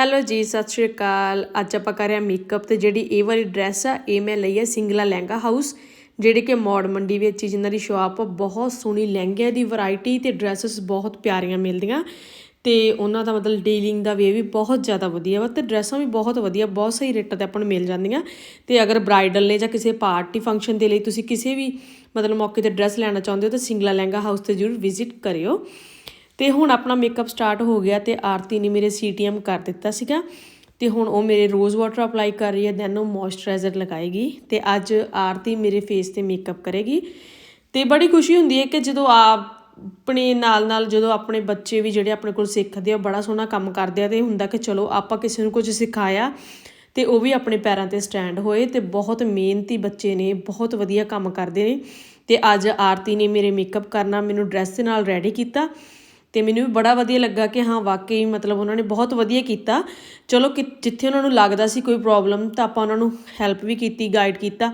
Hello ਜੀ, ਸਤਿ ਸ਼੍ਰੀ ਅਕਾਲ। ਅੱਜ ਆਪਾਂ ਕਰ ਰਹੇ ਹਾਂ ਮੇਕਅਪ ਤੇ ਜਿਹੜੀ ਇਹ ਵਾਲੀ ਡਰੈਸ ਆ, ਇਹ ਮੈਂ ਲਈ ਹੈ ਸਿੰਗਲਾ ਲਹਿੰਗਾ ਹਾਊਸ ਜਿਹੜੀ ਕਿ ਮੌੜ ਮੰਡੀ ਵਿੱਚ ਜਿਨ੍ਹਾਂ ਦੀ ਸ਼ਾਪ ਬਹੁਤ ਸੋਹਣੀ ਲਹਿੰਗਿਆਂ ਦੀ ਵੈਰਾਈਟੀ ਤੇ ਡਰੈਸਸ ਬਹੁਤ ਪਿਆਰੀਆਂ ਮਿਲਦੀਆਂ। ਤੇ ਉਹਨਾਂ ਦਾ ਮਤਲਬ ਡੀਲਿੰਗ ਦਾ ਵੇ ਵੀ ਬਹੁਤ ਜ਼ਿਆਦਾ ਵਧੀਆ ਵਾ ਤੇ ਡਰੈਸਾਂ ਵੀ ਬਹੁਤ ਵਧੀਆ, ਬਹੁਤ ਸਹੀ ਰੇਟਾਂ ਤੇ ਆਪਾਂ ਨੂੰ ਮਿਲ ਜਾਂਦੀਆਂ। ਤੇ ਅਗਰ ਬ੍ਰਾਈਡਲ ਨੇ ਜਾਂ ਕਿਸੇ ਪਾਰਟੀ ਫੰਕਸ਼ਨ ਦੇ ਲਈ ਤੁਸੀਂ ਕਿਸੇ ਵੀ ਮਤਲਬ ਮੌਕੇ ਤੇ ਡਰੈਸ ਲੈਣਾ ਚਾਹੁੰਦੇ ਹੋ, ਤਾਂ ਸਿੰਗਲਾ ਲਹਿੰਗਾ ਹਾਊਸ ਤੇ ਜ਼ਰੂਰ ਵਿਜ਼ਿਟ ਕਰਿਓ। ਤੇ ਹੁਣ ਆਪਣਾ ਮੇਕਅਪ ਸਟਾਰਟ ਹੋ ਗਿਆ ਤੇ ਆਰਤੀ ਨੇ ਮੇਰੇ ਸੀਟੀਐਮ ਕਰ ਦਿੱਤਾ ਸੀਗਾ ਤੇ ਹੁਣ ਉਹ ਮੇਰੇ ਰੋਜ਼ ਵਾਟਰ ਅਪਲਾਈ ਕਰ ਰਹੀ ਹੈ ਦੈਨ ਉਹ ਮੋਇਸਚਰਾਈਜ਼ਰ ਲਗਾਏਗੀ ਤੇ ਅੱਜ ਆਰਤੀ ਮੇਰੇ ਫੇਸ ਤੇ ਮੇਕਅਪ ਕਰੇਗੀ ਤੇ ਬੜੀ ਖੁਸ਼ੀ ਹੁੰਦੀ ਹੈ ਕਿ ਜਦੋਂ ਆਪ ਆਪਣੇ ਨਾਲ ਨਾਲ ਜਦੋਂ ਆਪਣੇ ਬੱਚੇ ਵੀ ਜਿਹੜੇ ਆਪਣੇ ਕੋਲ ਸਿੱਖਦੇ ਆ, ਉਹ ਬੜਾ ਸੋਹਣਾ ਕੰਮ ਕਰਦੇ ਆ ਤੇ ਹੁੰਦਾ ਕਿ ਚਲੋ ਆਪਾਂ ਕਿਸੇ ਨੂੰ ਕੁਝ ਸਿਖਾਇਆ ਤੇ ਉਹ ਵੀ ਆਪਣੇ ਪੈਰਾਂ ਤੇ ਸਟੈਂਡ ਹੋਏ ਤੇ ਬਹੁਤ ਮਿਹਨਤੀ ਬੱਚੇ ਨੇ, ਬਹੁਤ ਵਧੀਆ ਕੰਮ ਕਰਦੇ ਨੇ ਤੇ ਅੱਜ ਆਰਤੀ ਨੇ ਮੇਰੇ ਮੇਕਅਪ ਕਰਨਾ, ਮੈਨੂੰ ਡਰੈਸ ਦੇ ਨਾਲ ਰੈਡੀ ਕੀਤਾ ਤੇ ਮੈਨੂੰ ਵੀ ਬੜਾ ਵਧੀਆ ਲੱਗਾ ਕਿ ਹਾਂ, ਵਾਕਈ ਮਤਲਬ ਉਹਨਾਂ ਨੇ ਬਹੁਤ ਵਧੀਆ ਕੀਤਾ। ਚਲੋ ਕਿ ਜਿੱਥੇ ਉਹਨਾਂ ਨੂੰ ਲੱਗਦਾ ਸੀ ਕੋਈ ਪ੍ਰੋਬਲਮ ਤਾਂ ਆਪਾਂ ਉਹਨਾਂ ਨੂੰ ਹੈਲਪ ਵੀ ਕੀਤੀ ਗਾਈਡ ਕੀਤਾ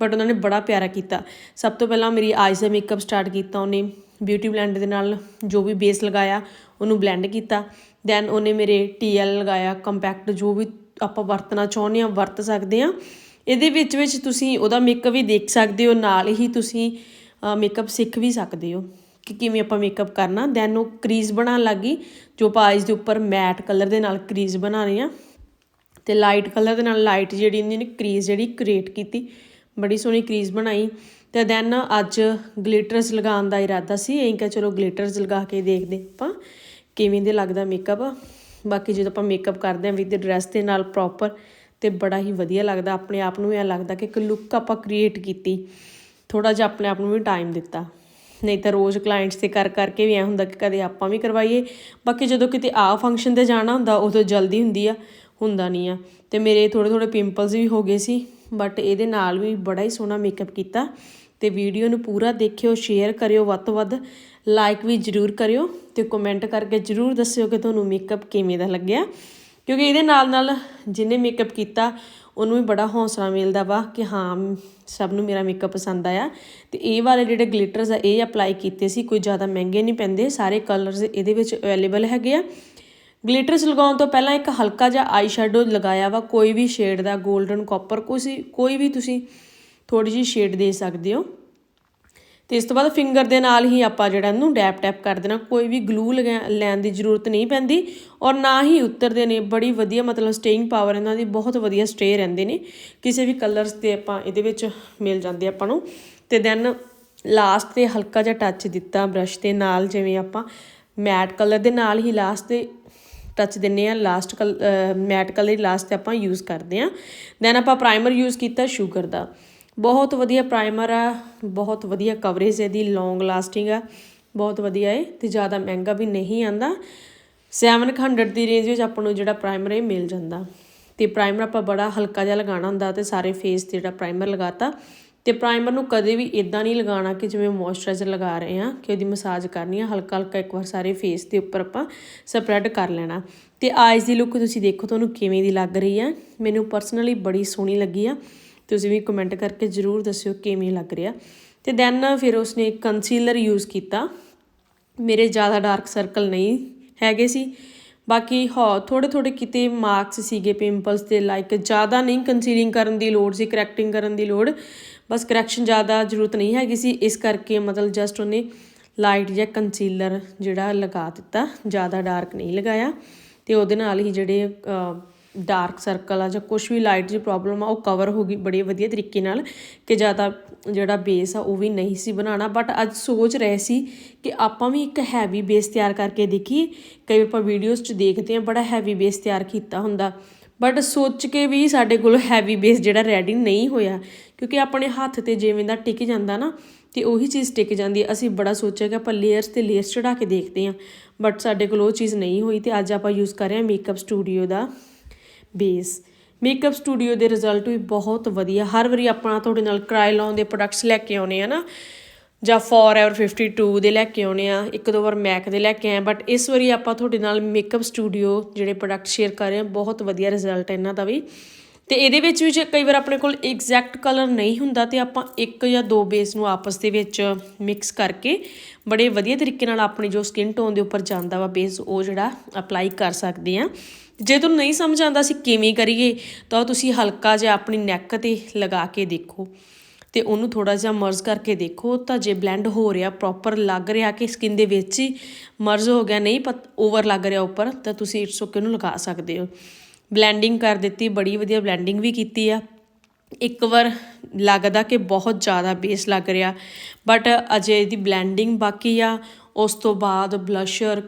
ਬਟ ਉਹਨਾਂ ਨੇ ਬੜਾ ਪਿਆਰਾ ਕੀਤਾ। ਸਭ ਤੋਂ ਪਹਿਲਾਂ ਮੇਰੀ ਆਈਜ਼ ਦਾ ਮੇਕਅਪ ਸਟਾਰਟ ਕੀਤਾ ਉਹਨੇ ਬਿਊਟੀ ਬਲੈਂਡਰ ਦੇ ਨਾਲ ਜੋ ਵੀ ਬੇਸ ਲਗਾਇਆ, ਉਹਨੂੰ ਬਲੈਂਡ ਕੀਤਾ। ਦੈਨ ਉਹਨੇ ਮੇਰੇ ਟੀਐਲ ਲਗਾਇਆ ਕੰਪੈਕਟ ਜੋ ਵੀ ਆਪਾਂ ਵਰਤਣਾ ਚਾਹੁੰਦੇ ਆ ਵਰਤ ਸਕਦੇ ਆ ਇਹਦੇ ਵਿੱਚ ਵਿੱਚ ਤੁਸੀਂ ਉਹਦਾ ਮੇਕਅਪ ਵੀ ਦੇਖ ਸਕਦੇ ਹੋ, ਨਾਲ ਹੀ ਤੁਸੀਂ ਮੇਕਅਪ ਸਿੱਖ ਵੀ ਸਕਦੇ ਹੋ। ਕਿ ਕਿਵੇਂ ਆਪਾਂ ਮੇਕਅਪ ਕਰਨਾ ਦੈਨ ਉਹ ਕਰੀਜ਼ ਬਣਾਉਣ ਲੱਗੀ ਜੋ ਆਪਾਂ ਆਈਜ਼ ਦੇ ਉੱਪਰ ਮੈਟ ਕਲਰ ਦੇ ਨਾਲ ਕਰੀਜ਼ ਬਣਾਉਣੀ ਆ ਤੇ ਲਾਈਟ ਕਲਰ ਦੇ ਨਾਲ ਲਾਈਟ ਜਿਹੜੀ ਇਹਨੇ ਕਰੀਜ਼ ਜਿਹੜੀ ਕ੍ਰੀਏਟ ਕੀਤੀ, ਬੜੀ ਸੋਹਣੀ ਕਰੀਜ਼ ਬਣਾਈ। ਤੇ ਦੈਨ ਅੱਜ ਗਲਿਟਰਸ ਲਗਾਉਣ ਦਾ ਇਰਾਦਾ ਸੀ ਐਂ ਕਿ ਚਲੋ ਗਲਿਟਰਸ ਲਗਾ ਕੇ ਦੇਖਦੇ ਆਪਾਂ, ਕਿਵੇਂ ਦੇ ਲੱਗਦਾ ਮੇਕਅਪ ਬਾਕੀ ਜਦੋਂ ਆਪਾਂ ਮੇਕਅਪ ਕਰਦੇ ਆਂ ਵਿਦ ਡਰੈਸ ਦੇ ਨਾਲ ਪ੍ਰੋਪਰ ਤੇ ਬੜਾ ਹੀ ਵਧੀਆ ਲੱਗਦਾ, ਆਪਣੇ ਆਪ ਨੂੰ ਐ ਲੱਗਦਾ ਕਿ ਇੱਕ ਲੁੱਕ ਆਪਾਂ ਕ੍ਰੀਏਟ ਕੀਤੀ। ਥੋੜਾ ਜਿਹਾ ਆਪਣੇ ਆਪ ਨੂੰ ਵੀ ਟਾਈਮ ਦਿੱਤਾ। ਨਹੀਂ ਤਾਂ ਰੋਜ਼ ਕਲਾਇੰਟਸ ਤੇ ਕਰ ਕਰਕੇ ਵੀ ਐ ਹੁੰਦਾ ਕਿ ਕਦੇ ਆਪਾਂ ਵੀ ਕਰਵਾਈਏ। ਬਾਕੀ ਜਦੋਂ ਕਿਤੇ ਆ ਫੰਕਸ਼ਨ ਤੇ ਜਾਣਾ ਹੁੰਦਾ, ਉਦੋਂ ਜਲਦੀ ਹੁੰਦੀ ਆ, ਹੁੰਦਾ ਨਹੀਂ ਆ। ਤੇ ਮੇਰੇ ਥੋੜੇ ਥੋੜੇ ਪਿੰਪਲਸ ਵੀ ਹੋ ਗਏ ਸੀ ਬਟ ਇਹਦੇ ਨਾਲ ਵੀ ਬੜਾ ਹੀ ਸੋਹਣਾ ਮੇਕਅਪ ਕੀਤਾ। ਤੇ ਵੀਡੀਓ ਨੂੰ ਪੂਰਾ ਦੇਖਿਓ ਸ਼ੇਅਰ ਕਰਿਓ ਵੱਧ ਤੋਂ ਵੱਧ। ਲਾਈਕ ਵੀ ਜਰੂਰ ਕਰਿਓ ਤੇ ਕਮੈਂਟ ਕਰਕੇ ਜਰੂਰ ਦੱਸਿਓ ਕਿ ਤੁਹਾਨੂੰ ਮੇਕਅਪ ਕਿਵੇਂ ਦਾ ਲੱਗਿਆ। ਕਿਉਂਕਿ ਇਹਦੇ ਨਾਲ ਨਾਲ ਜਿਹਨੇ ਮੇਕਅਪ ਕੀਤਾ ਉਹਨੂੰ ਵੀ ਬੜਾ ਹੌਸਲਾ ਮਿਲਦਾ ਵਾ ਕਿ ਹਾਂ, ਸਭ ਨੂੰ ਮੇਰਾ ਮੇਕਅਪ ਪਸੰਦ ਆਇਆ। ਤੇ ਇਹ ਵਾਲੇ ਜਿਹੜੇ ਗਲਿਟਰਸ ਆ, ਇਹ ਅਪਲਾਈ ਕੀਤੇ ਸੀ, ਕੋਈ ਜ਼ਿਆਦਾ ਮਹਿੰਗੇ ਨਹੀਂ ਪੈਂਦੇ, ਸਾਰੇ ਕਲਰਸ ਇਹਦੇ ਵਿੱਚ ਅਵੇਲੇਬਲ ਹੈਗੇ ਆ। ਗਲਿਟਰਸ ਲਗਾਉਣ ਤੋਂ ਪਹਿਲਾਂ ਇੱਕ ਹਲਕਾ ਜਿਹਾ ਆਈ ਸ਼ੈਡੋ ਲਗਾਇਆ ਵਾ, ਕੋਈ ਵੀ ਸ਼ੇਡ ਦਾ 골ਡਨ ਕਾਪਰ ਕੋਈ ਕੋਈ ਵੀ ਤੁਸੀਂ ਥੋੜੀ ਜਿਹੀ ਸ਼ੇਡ ਦੇ ਸਕਦੇ ਹੋ। ਤੇ ਇਸ ਤੋਂ ਬਾਅਦ ਫਿੰਗਰ ਦੇ ਨਾਲ ਹੀ ਆਪਾਂ ਜਿਹੜਾ ਇਹਨੂੰ ਡੈਪ ਟੈਪ ਕਰ ਦੇਣਾ। ਕੋਈ ਵੀ ਗਲੂ ਲੈਣ ਦੀ ਜ਼ਰੂਰਤ ਨਹੀਂ ਪੈਂਦੀ ਔਰ ਨਾ ਹੀ ਉਤਰਦੇ ਨੇ। ਬੜੀ ਵਧੀਆ ਮਤਲਬ ਸਟੇਇੰਗ ਪਾਵਰ ਇਹਨਾਂ ਦੀ, ਬਹੁਤ ਵਧੀਆ ਸਟੇ ਰਹਿੰਦੇ ਨੇ। ਕਿਸੇ ਵੀ ਕਲਰਸ ਤੇ ਆਪਾਂ ਇਹਦੇ ਵਿੱਚ ਮਿਲ ਜਾਂਦੇ ਆਪਾਂ ਨੂੰ। ਤੇ ਦੈਨ ਲਾਸਟ ਤੇ ਹਲਕਾ ਜਿਹਾ ਟੱਚ ਦਿੱਤਾ ਬ੍ਰਸ਼ ਦੇ ਨਾਲ, ਜਿਵੇਂ ਆਪਾਂ ਮੈਟ ਕਲਰ ਦੇ ਨਾਲ ਹੀ ਲਾਸਟ ਤੇ ਟੱਚ ਦਿੰਨੇ ਆ ਲਾਸਟ ਮੈਟ ਕਲਰ ਲਾਸਟ ਤੇ ਆਪਾਂ ਯੂਜ਼ ਕਰਦੇ ਆ ਦੈਨ ਆਪਾਂ ਪ੍ਰਾਈਮਰ ਯੂਜ਼ ਕੀਤਾ ਸ਼ੂਗਰ ਦਾ। ਬਹੁਤ ਵਧੀਆ ਪ੍ਰਾਈਮਰ ਆ, ਬਹੁਤ ਵਧੀਆ ਕਵਰੇਜ ਇਹਦੀ ਲੌਂਗ ਲਾਸਟਿੰਗ ਆ, ਬਹੁਤ ਵਧੀਆ ਹੈ ਤੇ ਜ਼ਿਆਦਾ ਮਹਿੰਗਾ ਵੀ ਨਹੀਂ ਆਂਦਾ। 700 ਦੀ ਰੇਂਜ ਵਿੱਚ ਆਪਾਂ ਨੂੰ ਜਿਹੜਾ ਪ੍ਰਾਈਮਰ ਇਹ ਮਿਲ ਜਾਂਦਾ। ਤੇ ਪ੍ਰਾਈਮਰ ਆਪਾਂ ਬੜਾ ਹਲਕਾ ਜਿਹਾ ਲਗਾਉਣਾ ਹੁੰਦਾ ਤੇ ਸਾਰੇ ਫੇਸ ਤੇ ਜਿਹੜਾ ਪ੍ਰਾਈਮਰ ਲਗਾਤਾ। ਤੇ ਪ੍ਰਾਈਮਰ ਨੂੰ ਕਦੇ ਵੀ ਇਦਾਂ ਨਹੀਂ ਲਗਾਉਣਾ ਕਿ ਜਿਵੇਂ ਮੋਇਸਚਰਾਈਜ਼ਰ ਲਗਾ ਰਹੇ ਆ ਕਿ ਉਹਦੀ ਮਸਾਜ ਕਰਨੀ ਆ, ਹਲਕਾ ਹਲਕਾ ਇੱਕ ਵਾਰ ਸਾਰੇ ਫੇਸ ਦੇ ਉੱਪਰ ਆਪਾਂ ਸਪਰੈਡ ਕਰ ਲੈਣਾ। ਤੇ ਆਈਜ਼ ਦੀ ਲੁੱਕ ਤੁਸੀਂ ਦੇਖੋ ਤੁਹਾਨੂੰ ਕਿਵੇਂ ਦੀ ਲੱਗ ਰਹੀ ਆ। ਮੈਨੂੰ ਪਰਸਨਲੀ ਬੜੀ ਸੋਹਣੀ ਲੱਗੀ ਆ। ਤੁਸੀਂ ਵੀ ਕਮੈਂਟ ਕਰਕੇ ਜਰੂਰ ਦੱਸਿਓ ਕਿਵੇਂ ਲੱਗ ਰਿਹਾ। ਤੇ ਦੈਨ ਫਿਰ ਉਸਨੇ ਕੰਸੀਲਰ ਯੂਜ਼ ਕੀਤਾ। ਮੇਰੇ ਜ਼ਿਆਦਾ ਡਾਰਕ ਸਰਕਲ ਨਹੀਂ ਹੈਗੇ ਸੀ। ਬਾਕੀ ਹਾਂ ਥੋੜੇ ਥੋੜੇ ਕਿਤੇ ਮਾਰਕਸ ਸੀਗੇ ਪਿੰਪਲਸ ਤੇ ਲਾਈਕ ਜ਼ਿਆਦਾ ਨਹੀਂ ਕੰਸੀਲਿੰਗ ਕਰਨ ਦੀ ਲੋੜ ਸੀ ਕਰੈਕਟਿੰਗ ਕਰਨ ਦੀ ਲੋੜ। ਬਸ ਕਰੈਕਸ਼ਨ ਜ਼ਿਆਦਾ ਜ਼ਰੂਰਤ ਨਹੀਂ ਹੈਗੀ ਸੀ। ਇਸ ਕਰਕੇ ਮਤਲਬ ਜਸਟ ਉਹਨੇ ਲਾਈਟ ਜਾਂ ਕੰਸੀਲਰ ਜਿਹੜਾ ਲਗਾ ਦਿੱਤਾ। ਜ਼ਿਆਦਾ ਡਾਰਕ ਨਹੀਂ ਲਗਾਇਆ। ਤੇ ਉਹਦੇ ਨਾਲ ਹੀ ਜਿਹੜੇ ਡਾਰਕ ਸਰਕਲ ਆ ਜਾਂ ਕੁਝ ਵੀ ਲਾਈਟ ਦੀ ਪ੍ਰੋਬਲਮ ਆ, ਉਹ ਕਵਰ ਹੋ ਗਈ ਬੜੇ ਵਧੀਆ ਤਰੀਕੇ ਨਾਲ ਕਿ ਜ਼ਿਆਦਾ ਜਿਹੜਾ ਬੇਸ ਆ, ਉਹ ਵੀ ਨਹੀਂ ਸੀ ਬਣਾਉਣਾ। ਬਟ ਅੱਜ ਸੋਚ ਰਹੇ ਸੀ ਕਿ ਆਪਾਂ ਵੀ ਇੱਕ ਹੈਵੀ ਬੇਸ ਤਿਆਰ ਕਰਕੇ ਦੇਖੀਏ। ਕਈ ਵਾਰ ਆਪਾਂ ਵੀਡੀਓਜ਼ 'ਚ ਦੇਖਦੇ ਆ ਬੜਾ ਹੈਵੀ ਬੇਸ ਤਿਆਰ ਕੀਤਾ ਹੁੰਦਾ। ਬਟ ਸੋਚ ਕੇ ਵੀ ਸਾਡੇ ਕੋਲ ਹੈਵੀ ਬੇਸ ਜਿਹੜਾ ਰੈਡੀ ਨਹੀਂ ਹੋਇਆ। ਕਿਉਂਕਿ ਆਪਣੇ ਹੱਥ ਤੇ ਜਿਵੇਂ ਦਾ ਟਿਕ ਜਾਂਦਾ ਨਾ, ਤੇ ਉਹੀ ਚੀਜ਼ ਟਿਕ ਜਾਂਦੀ ਅਸੀਂ ਬੜਾ ਸੋਚਿਆ ਕਿ ਆਪਾਂ ਲੇਅਰਸ ਤੇ ਲੇਅਰਸ ਚੜਾ ਕੇ ਦੇਖਦੇ ਆ ਬਟ ਸਾਡੇ ਕੋਲ ਉਹ ਚੀਜ਼ ਨਹੀਂ ਹੋਈ ਤੇ ਅੱਜ ਆਪਾਂ ਯੂਜ਼ ਕਰ ਰਹੇ ਹਾਂ ਮੇਕਅਪ ਸਟੂਡੀਓ ਦਾ। ਬੇਸ। ਮੇਕਅਪ ਸਟੂਡੀਓ ਦੇ ਰਿਜ਼ਲਟ ਵੀ ਬਹੁਤ ਵਧੀਆ। ਹਰ ਵਾਰੀ ਆਪਾਂ ਤੁਹਾਡੇ ਨਾਲ ਕਰਾਇਲੋਨ ਦੇ ਪ੍ਰੋਡਕਟਸ ਲੈ ਕੇ ਆਉਨੇ ਆ ਨਾ, ਜਾਂ ਫੋਰਐਵਰ 52 ਦੇ ਲੈ ਕੇ ਆਉਨੇ ਆ, ਇੱਕ ਦੋ ਵਾਰ ਮੈਕ ਦੇ ਲੈ ਕੇ ਆਏ ਬਟ ਇਸ ਵਾਰੀ ਆਪਾਂ ਤੁਹਾਡੇ ਨਾਲ ਮੇਕਅਪ ਸਟੂਡੀਓ ਜਿਹੜੇ ਪ੍ਰੋਡਕਟ ਸ਼ੇਅਰ ਕਰ ਰਹੇ ਹਾਂ ਬਹੁਤ ਵਧੀਆ ਰਿਜ਼ਲਟ ਇਹਨਾਂ ਦਾ ਵੀ। ਤੇ ਇਹਦੇ ਵਿੱਚ ਵੀ ਜੇ ਕਈ ਵਾਰ ਆਪਣੇ ਕੋਲ ਐਗਜ਼ੈਕਟ ਕਲਰ ਨਹੀਂ ਹੁੰਦਾ, ਤੇ ਆਪਾਂ ਇੱਕ ਜਾਂ ਦੋ ਬੇਸ ਨੂੰ ਆਪਸ ਦੇ ਵਿੱਚ ਮਿਕਸ ਕਰਕੇ ਬੜੇ ਵਧੀਆ ਤਰੀਕੇ ਨਾਲ ਆਪਣੀ ਜੋ ਸਕਿਨ ਟੋਨ ਦੇ ਉੱਪਰ ਜਾਂਦਾ ਵਾ ਬੇਸ ਉਹ ਜਿਹੜਾ ਅਪਲਾਈ ਕਰ ਸਕਦੇ ਆ। ਜੇ ਤੁਹਾਨੂੰ ਨਹੀਂ ਸਮਝ ਆਉਂਦਾ ਅਸੀਂ ਕਿਵੇਂ ਕਰੀਏ, ਤਾਂ ਤੁਸੀਂ ਹਲਕਾ ਜਿਹਾ ਆਪਣੀ ਨੈਕ ਤੇ ਲਗਾ ਕੇ ਦੇਖੋ ਤੇ ਉਹਨੂੰ ਥੋੜਾ ਜਿਹਾ ਮਰਜ ਕਰਕੇ ਦੇਖੋ, ਤਾਂ ਜੇ ਬਲੈਂਡ ਹੋ ਰਿਹਾ ਪ੍ਰੋਪਰ ਲੱਗ ਰਿਹਾ ਕਿ ਸਕਿਨ ਦੇ ਵਿੱਚ ਹੀ ਮਰਜ ਹੋ ਗਿਆ, ਨਹੀਂ ਓਵਰ ਲੱਗ ਰਿਹਾ ਉੱਪਰ, ਤਾਂ ਤੁਸੀਂ ਇਟਸ ਓਕੇ ਨੂੰ ਲਗਾ ਸਕਦੇ ਹੋ। ਬਲੈਂਡਿੰਗ ਕਰ ਦਿੱਤੀ, ਬੜੀ ਵਧੀਆ ਬਲੈਂਡਿੰਗ ਵੀ ਕੀਤੀ ਆ। ਇੱਕ ਵਾਰ ਲੱਗਦਾ ਕਿ ਬਹੁਤ ਜ਼ਿਆਦਾ ਬੇਸ ਲੱਗ ਰਿਹਾ ਬਟ ਅਜੇ ਇਹਦੀ ਬਲੈਂਡਿੰਗ ਬਾਕੀ ਆ ਉਸ ਤੋਂ ਬਾਅਦ ਬਲਸ਼ਰ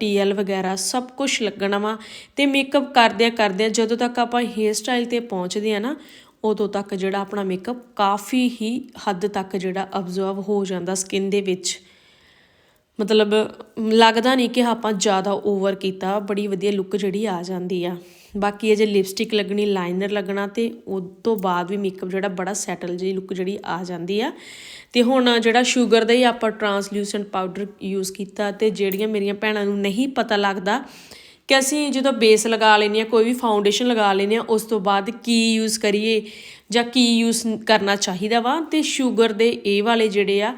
ਟੀਐਲ ਵਗੈਰਾ ਸਭ ਕੁਝ ਲੱਗਣਾ ਵਾ ਤੇ ਮੇਕਅਪ ਕਰਦਿਆਂ ਕਰਦਿਆਂ ਜਦੋਂ ਤੱਕ ਆਪਾਂ ਹੇਅਰ ਸਟਾਈਲ ਤੇ ਪਹੁੰਚਦੇ ਆ ਨਾ, ਉਦੋਂ ਤੱਕ ਜਿਹੜਾ ਆਪਣਾ ਮੇਕਅਪ ਕਾਫੀ ਹੀ ਹੱਦ ਤੱਕ ਜਿਹੜਾ ਅਬਜ਼ਰਵ ਹੋ ਜਾਂਦਾ ਸਕਿਨ ਦੇ ਵਿੱਚ। ਮਤਲਬ, ਲੱਗਦਾ ਨਹੀਂ ਕਿ ਆਪਾਂ ਜ਼ਿਆਦਾ ਓਵਰ ਕੀਤਾ, ਬੜੀ ਵਧੀਆ ਲੁੱਕ ਜਿਹੜੀ ਆ ਜਾਂਦੀ ਆ। ਬਾਕੀ ਅਜੇ ਲਿਪਸਟਿਕ ਲੱਗਣੀ, ਲਾਈਨਰ ਲੱਗਣਾ ਤੇ ਉਸ ਤੋਂ ਬਾਅਦ ਵੀ ਮੇਕਅਪ ਜਿਹੜਾ ਬੜਾ ਸੈਟਲ ਜਿਹੀ ਲੁੱਕ ਜਿਹੜੀ ਆ ਜਾਂਦੀ ਆ। ਤੇ ਹੁਣ ਜਿਹੜਾ ਸ਼ੂਗਰ ਦਾ ਹੀ ਆਪਾਂ ਟਰਾਂਸਲੂਸੈਂਟ ਪਾਊਡਰ ਯੂਜ਼ ਕੀਤਾ ਤੇ ਜਿਹੜੀਆਂ ਮੇਰੀਆਂ ਭੈਣਾਂ ਨੂੰ ਨਹੀਂ ਪਤਾ ਲੱਗਦਾ ਕਿ ਅਸੀਂ ਜਦੋਂ ਬੇਸ ਲਗਾ ਲੈਂਦੇ ਆ ਕੋਈ ਵੀ ਫਾਊਂਡੇਸ਼ਨ ਲਗਾ ਲੈਂਦੇ ਆ ਉਸ ਤੋਂ ਬਾਅਦ ਕੀ ਯੂਜ਼ ਕਰੀਏ ਜਾਂ ਕੀ ਯੂਜ਼ ਕਰਨਾ ਚਾਹੀਦਾ ਵਾ ਤੇ ਸ਼ੂਗਰ ਦੇ ਇਹ ਵਾਲੇ ਜਿਹੜੇ ਆ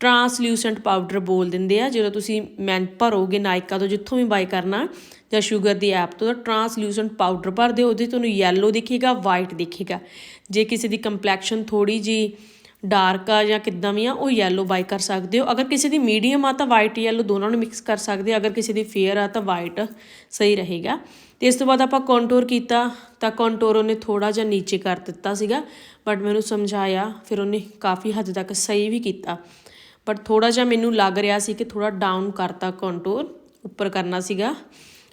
ਟਰਾਂਸਲੂਸੈਂਟ ਪਾਊਡਰ ਬੋਲ ਦਿੰਦੇ ਆ, ਜਦੋਂ ਤੁਸੀਂ ਮੈਂ ਭਰੋਗੇ ਨਾਇਕਾ ਤੋਂ ਜਿੱਥੋਂ ਵੀ ਬਾਈ ਕਰਨਾ। ਜਾਂ ਸ਼ੂਗਰ ਦੀ ਐਪ ਤੋਂ ਟਰਾਂਸਲੂਸੈਂਟ ਪਾਊਡਰ ਭਰ ਦਿਓ ਉਹਦੇ ਤੁਹਾਨੂੰ ਯੈਲੋ ਦਿਖੇਗਾ ਵਾਈਟ ਦਿਖੇਗਾ। ਜੇ ਕਿਸੇ ਦੀ ਕੰਪਲੈਕਸ਼ਨ ਥੋੜੀ ਜੀ ਡਾਰਕ ਆ ਜਾਂ ਕਿੱਦਾਂ ਵੀ ਆ, ਉਹ ਯੈਲੋ ਬਾਈ ਕਰ ਸਕਦੇ ਹੋ। ਅਗਰ ਕਿਸੇ ਦੀ ਮੀਡੀਅਮ ਆ ਤਾਂ ਵਾਈਟ ਯੈਲੋ ਦੋਨਾਂ ਨੂੰ ਮਿਕਸ ਕਰ ਸਕਦੇ ਅਗਰ ਕਿਸੇ ਦੀ ਫੇਅਰ ਆ ਤਾਂ ਵਾਈਟ ਸਹੀ ਰਹੇਗਾ। ਤੇ ਇਸ ਤੋਂ ਬਾਅਦ ਆਪਾਂ ਕੰਟੂਰ ਕੀਤਾ, ਤਾਂ ਕੰਟੂਰ ਉਹਨੇ ਥੋੜਾ ਜਿਹਾ ਨੀਚੇ ਕਰ ਦਿੱਤਾ ਸੀਗਾ ਬਟ ਮੈਨੂੰ ਸਮਝਾਇਆ, ਫਿਰ ਉਹਨੇ ਕਾਫੀ ਹੱਦ ਤੱਕ ਸਹੀ ਵੀ ਕੀਤਾ। ਬਟ ਥੋੜਾ ਜਿਹਾ ਮੈਨੂੰ ਲੱਗ ਰਿਹਾ ਸੀ ਕਿ ਥੋੜਾ ਡਾਊਨ ਕਰਤਾ ਕੰਟੂਰ ਉੱਪਰ ਕਰਨਾ ਸੀਗਾ।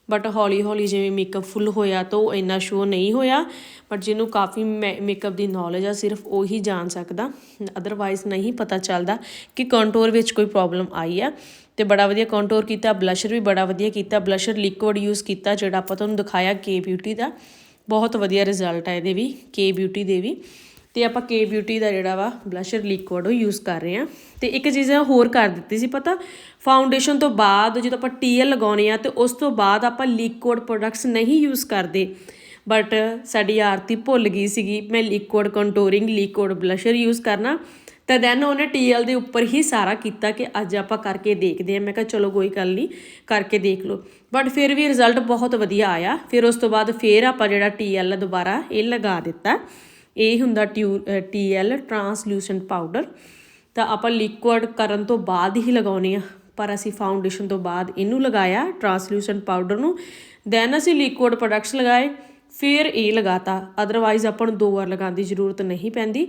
ਬਟ ਹੌਲੀ ਹੌਲੀ ਜਿਵੇਂ ਮੇਕਅਪ ਫੁੱਲ ਹੋਇਆ ਤਾਂ ਉਹ ਇੰਨਾ ਸ਼ੋ ਨਹੀਂ ਹੋਇਆ ਬਟ ਜਿਹਨੂੰ ਕਾਫੀ ਮੇਕਅਪ ਦੀ ਨੌਲੇਜ ਆ, ਸਿਰਫ ਉਹੀ ਜਾਣ ਸਕਦਾ। ਅਦਰਵਾਈਜ਼ ਨਹੀਂ ਪਤਾ ਚੱਲਦਾ ਕਿ ਕੰਟੂਰ ਵਿੱਚ ਕੋਈ ਪ੍ਰੋਬਲਮ ਆਈ ਆ। ਤੇ ਬੜਾ ਵਧੀਆ ਕੰਟੂਰ ਕੀਤਾ ਬਲਸ਼ਰ ਵੀ ਬੜਾ ਵਧੀਆ ਕੀਤਾ ਬਲਸ਼ਰ ਲਿਕੁਇਡ ਯੂਜ਼ ਕੀਤਾ, ਜਿਹੜਾ ਆਪਾਂ ਤੁਹਾਨੂੰ ਦਿਖਾਇਆ ਕੇ ਬਿਊਟੀ ਦਾ। ਬਹੁਤ ਵਧੀਆ ਰਿਜ਼ਲਟ ਆ ਇਹਦੇ ਵੀ ਕੇ ਬਿਊਟੀ ਦੇ ਵੀ। ਤੇ ਆਪਾਂ ਕੇ ਬਿਊਟੀ ਦਾ ਜਿਹੜਾ ਵਾ ਬਲਸ਼ਰ ਲਿਕੁਇਡ ਉਹ ਯੂਜ਼ ਕਰ ਰਹੇ ਆ ਤੇ ਇੱਕ ਚੀਜ਼ ਹੋਰ ਕਰ ਦਿੱਤੀ ਸੀ, ਪਤਾ? ਫਾਊਂਡੇਸ਼ਨ ਤੋਂ ਬਾਅਦ ਜਦੋਂ ਆਪਾਂ ਟੀਐਲ ਲਗਾਉਣੇ ਆ ਤੇ ਉਸ ਤੋਂ ਬਾਅਦ ਆਪਾਂ ਲਿਕੁਇਡ ਪ੍ਰੋਡਕਟਸ ਨਹੀਂ ਯੂਜ਼ ਕਰਦੇ। ਬਟ ਸਾਡੀ ਆਰਤੀ ਭੁੱਲ ਗਈ ਸੀਗੀ, ਮੈਂ liquid contouring liquid blusher use ਕਰਨਾ। ਤਾਂ ਦੈਨ ਉਹਨੇ ਟੀਐਲ ਦੇ ਉੱਪਰ ਹੀ ਸਾਰਾ ਕੀਤਾ ਕਿ ਅੱਜ ਆਪਾਂ ਕਰਕੇ ਦੇਖਦੇ ਆ ਮੈਂ ਕਿਹਾ, ਚਲੋ ਕੋਈ ਗੱਲ ਨਹੀਂ, ਕਰਕੇ ਦੇਖ ਲਓ। ਬਟ ਫਿਰ ਵੀ ਰਿਜ਼ਲਟ ਬਹੁਤ ਵਧੀਆ ਆਇਆ। ਫਿਰ ਉਸ ਤੋਂ ਬਾਅਦ ਫਿਰ ਆਪਾਂ ਜਿਹੜਾ ਟੀਐਲ ਦੁਬਾਰਾ ਇਹ ਲਗਾ ਦਿੱਤਾ। ਇਹ ਹੁੰਦਾ ਟਿਊ ਟੀਐਲ ਟਰਾਂਸਲੂਸੈਂਟ ਪਾਊਡਰ ਤਾਂ ਆਪਾਂ ਲਿਕੁਇਡ ਕਰਨ ਤੋਂ ਬਾਅਦ ਹੀ ਲਗਾਉਨੇ ਆ। ਪਰ ਅਸੀਂ ਫਾਊਂਡੇਸ਼ਨ ਤੋਂ ਬਾਅਦ ਇਹਨੂੰ ਲਗਾਇਆ ਟਰਾਂਸਲੂਸੈਂਟ ਪਾਊਡਰ ਨੂੰ। ਦੈਨ ਅਸੀਂ ਲਿਕੁਇਡ ਪ੍ਰੋਡਕਟਸ ਲਗਾਏ, ਫਿਰ ਇਹ ਲਗਾਤਾ। ਅਦਰਵਾਈਜ਼ ਆਪਾਂ ਨੂੰ ਦੋ ਵਾਰ ਲਗਾਉਣ ਦੀ ਜ਼ਰੂਰਤ ਨਹੀਂ ਪੈਂਦੀ।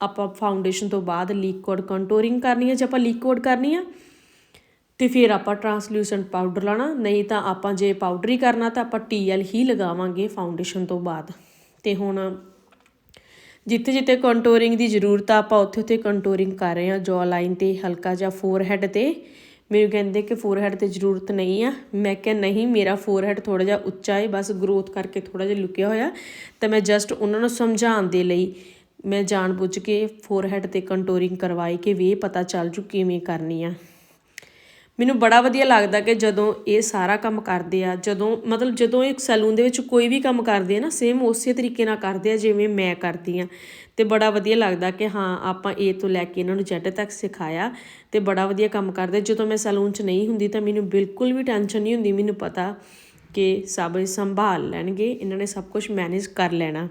ਆਪਾਂ ਫਾਊਂਡੇਸ਼ਨ ਤੋਂ ਬਾਅਦ ਲਿਕੁਇਡ ਕੰਟੂਰਿੰਗ ਕਰਨੀ ਹੈ ਜੇ ਆਪਾਂ ਲਿਕੁਇਡ ਕਰਨੀ ਆ, ਤੇ ਫਿਰ ਆਪਾਂ ਟਰਾਂਸਲੂਸੈਂਟ ਪਾਊਡਰ ਲਾਣਾ ਨਹੀਂ ਤਾਂ ਆਪਾਂ ਜੇ ਪਾਊਡਰ ਹੀ ਕਰਨਾ, ਤਾਂ ਆਪਾਂ ਟੀਐਲ ਹੀ ਲਗਾਵਾਂਗੇ ਫਾਊਂਡੇਸ਼ਨ ਤੋਂ ਬਾਅਦ। ਤੇ ਹੁਣ ਜਿੱਥੇ ਜਿੱਥੇ ਕੰਟੂਰਿੰਗ ਦੀ ਜ਼ਰੂਰਤ ਆ, ਆਪਾਂ ਉੱਥੇ ਉੱਥੇ ਕੰਟੂਰਿੰਗ ਕਰ ਰਹੇ ਹਾਂ ਜੋ ਲਾਈਨ ਤੇ, ਹਲਕਾ ਜਿਹਾ ਫੋਰਹੈਡ ਤੇ। ਮੈਨੂੰ ਕਹਿੰਦੇ ਕਿ ਫੋਰਹੈਡ ਤੇ ਜ਼ਰੂਰਤ ਨਹੀਂ ਆ। ਮੈਂ ਕਿਹਾ, ਨਹੀਂ, ਮੇਰਾ ਫੋਰਹੈਡ ਥੋੜਾ ਜਿਹਾ ਉੱਚਾ ਹੈ ਬਸ ਗਰੋਥ ਕਰਕੇ ਥੋੜਾ ਜਿਹਾ ਲੁਕਿਆ ਹੋਇਆ। ਤਾਂ ਮੈਂ ਜਸਟ ਉਹਨਾਂ ਨੂੰ ਸਮਝਾਉਣ ਦੇ ਲਈ, ਮੈਂ ਜਾਣ ਬੁੱਝ ਕੇ ਫੋਰਹੈਡ ਤੇ ਕੰਟੂਰਿੰਗ ਕਰਵਾਈ ਕਿ ਵੀ, ਪਤਾ ਚੱਲ ਜੂ ਕਿਵੇਂ ਕਰਨੀ ਆ। ਮੈਨੂੰ ਬੜਾ ਵਧੀਆ ਲੱਗਦਾ ਕਿ ਜਦੋਂ ਇਹ ਸਾਰਾ ਕੰਮ ਕਰਦੇ ਆ, ਜਦੋਂ ਮਤਲਬ ਜਦੋਂ ਇਹ ਸੈਲੂਨ ਦੇ ਵਿੱਚ ਕੋਈ ਵੀ ਕੰਮ ਕਰਦੇ ਆ ਨਾ ਸੇਮ ਉਸੇ ਤਰੀਕੇ ਨਾਲ ਕਰਦੇ ਆ ਜਿਵੇਂ ਮੈਂ ਕਰਦੀ ਆ। ਤੇ ਬੜਾ ਵਧੀਆ ਲੱਗਦਾ ਕਿ ਹਾਂ, ਆਪਾਂ ਏ ਤੋਂ ਲੈ ਕੇ ਇਹਨਾਂ ਨੂੰ ਜੈਡ ਤੱਕ ਸਿਖਾਇਆ ਤੇ ਬੜਾ ਵਧੀਆ ਕੰਮ ਕਰਦੇ। ਜਦੋਂ ਮੈਂ ਸੈਲੂਨ 'ਚ ਨਹੀਂ ਹੁੰਦੀ ਤਾਂ ਮੈਨੂੰ ਬਿਲਕੁਲ ਵੀ ਟੈਨਸ਼ਨ ਨਹੀਂ ਹੁੰਦੀ, ਮੈਨੂੰ ਪਤਾ ਕਿ ਸਭ ਸੰਭਾਲ ਲੈਣਗੇ, ਇਹਨਾਂ ਨੇ ਸਭ ਕੁਝ ਮੈਨੇਜ ਕਰ ਲੈਣਾ।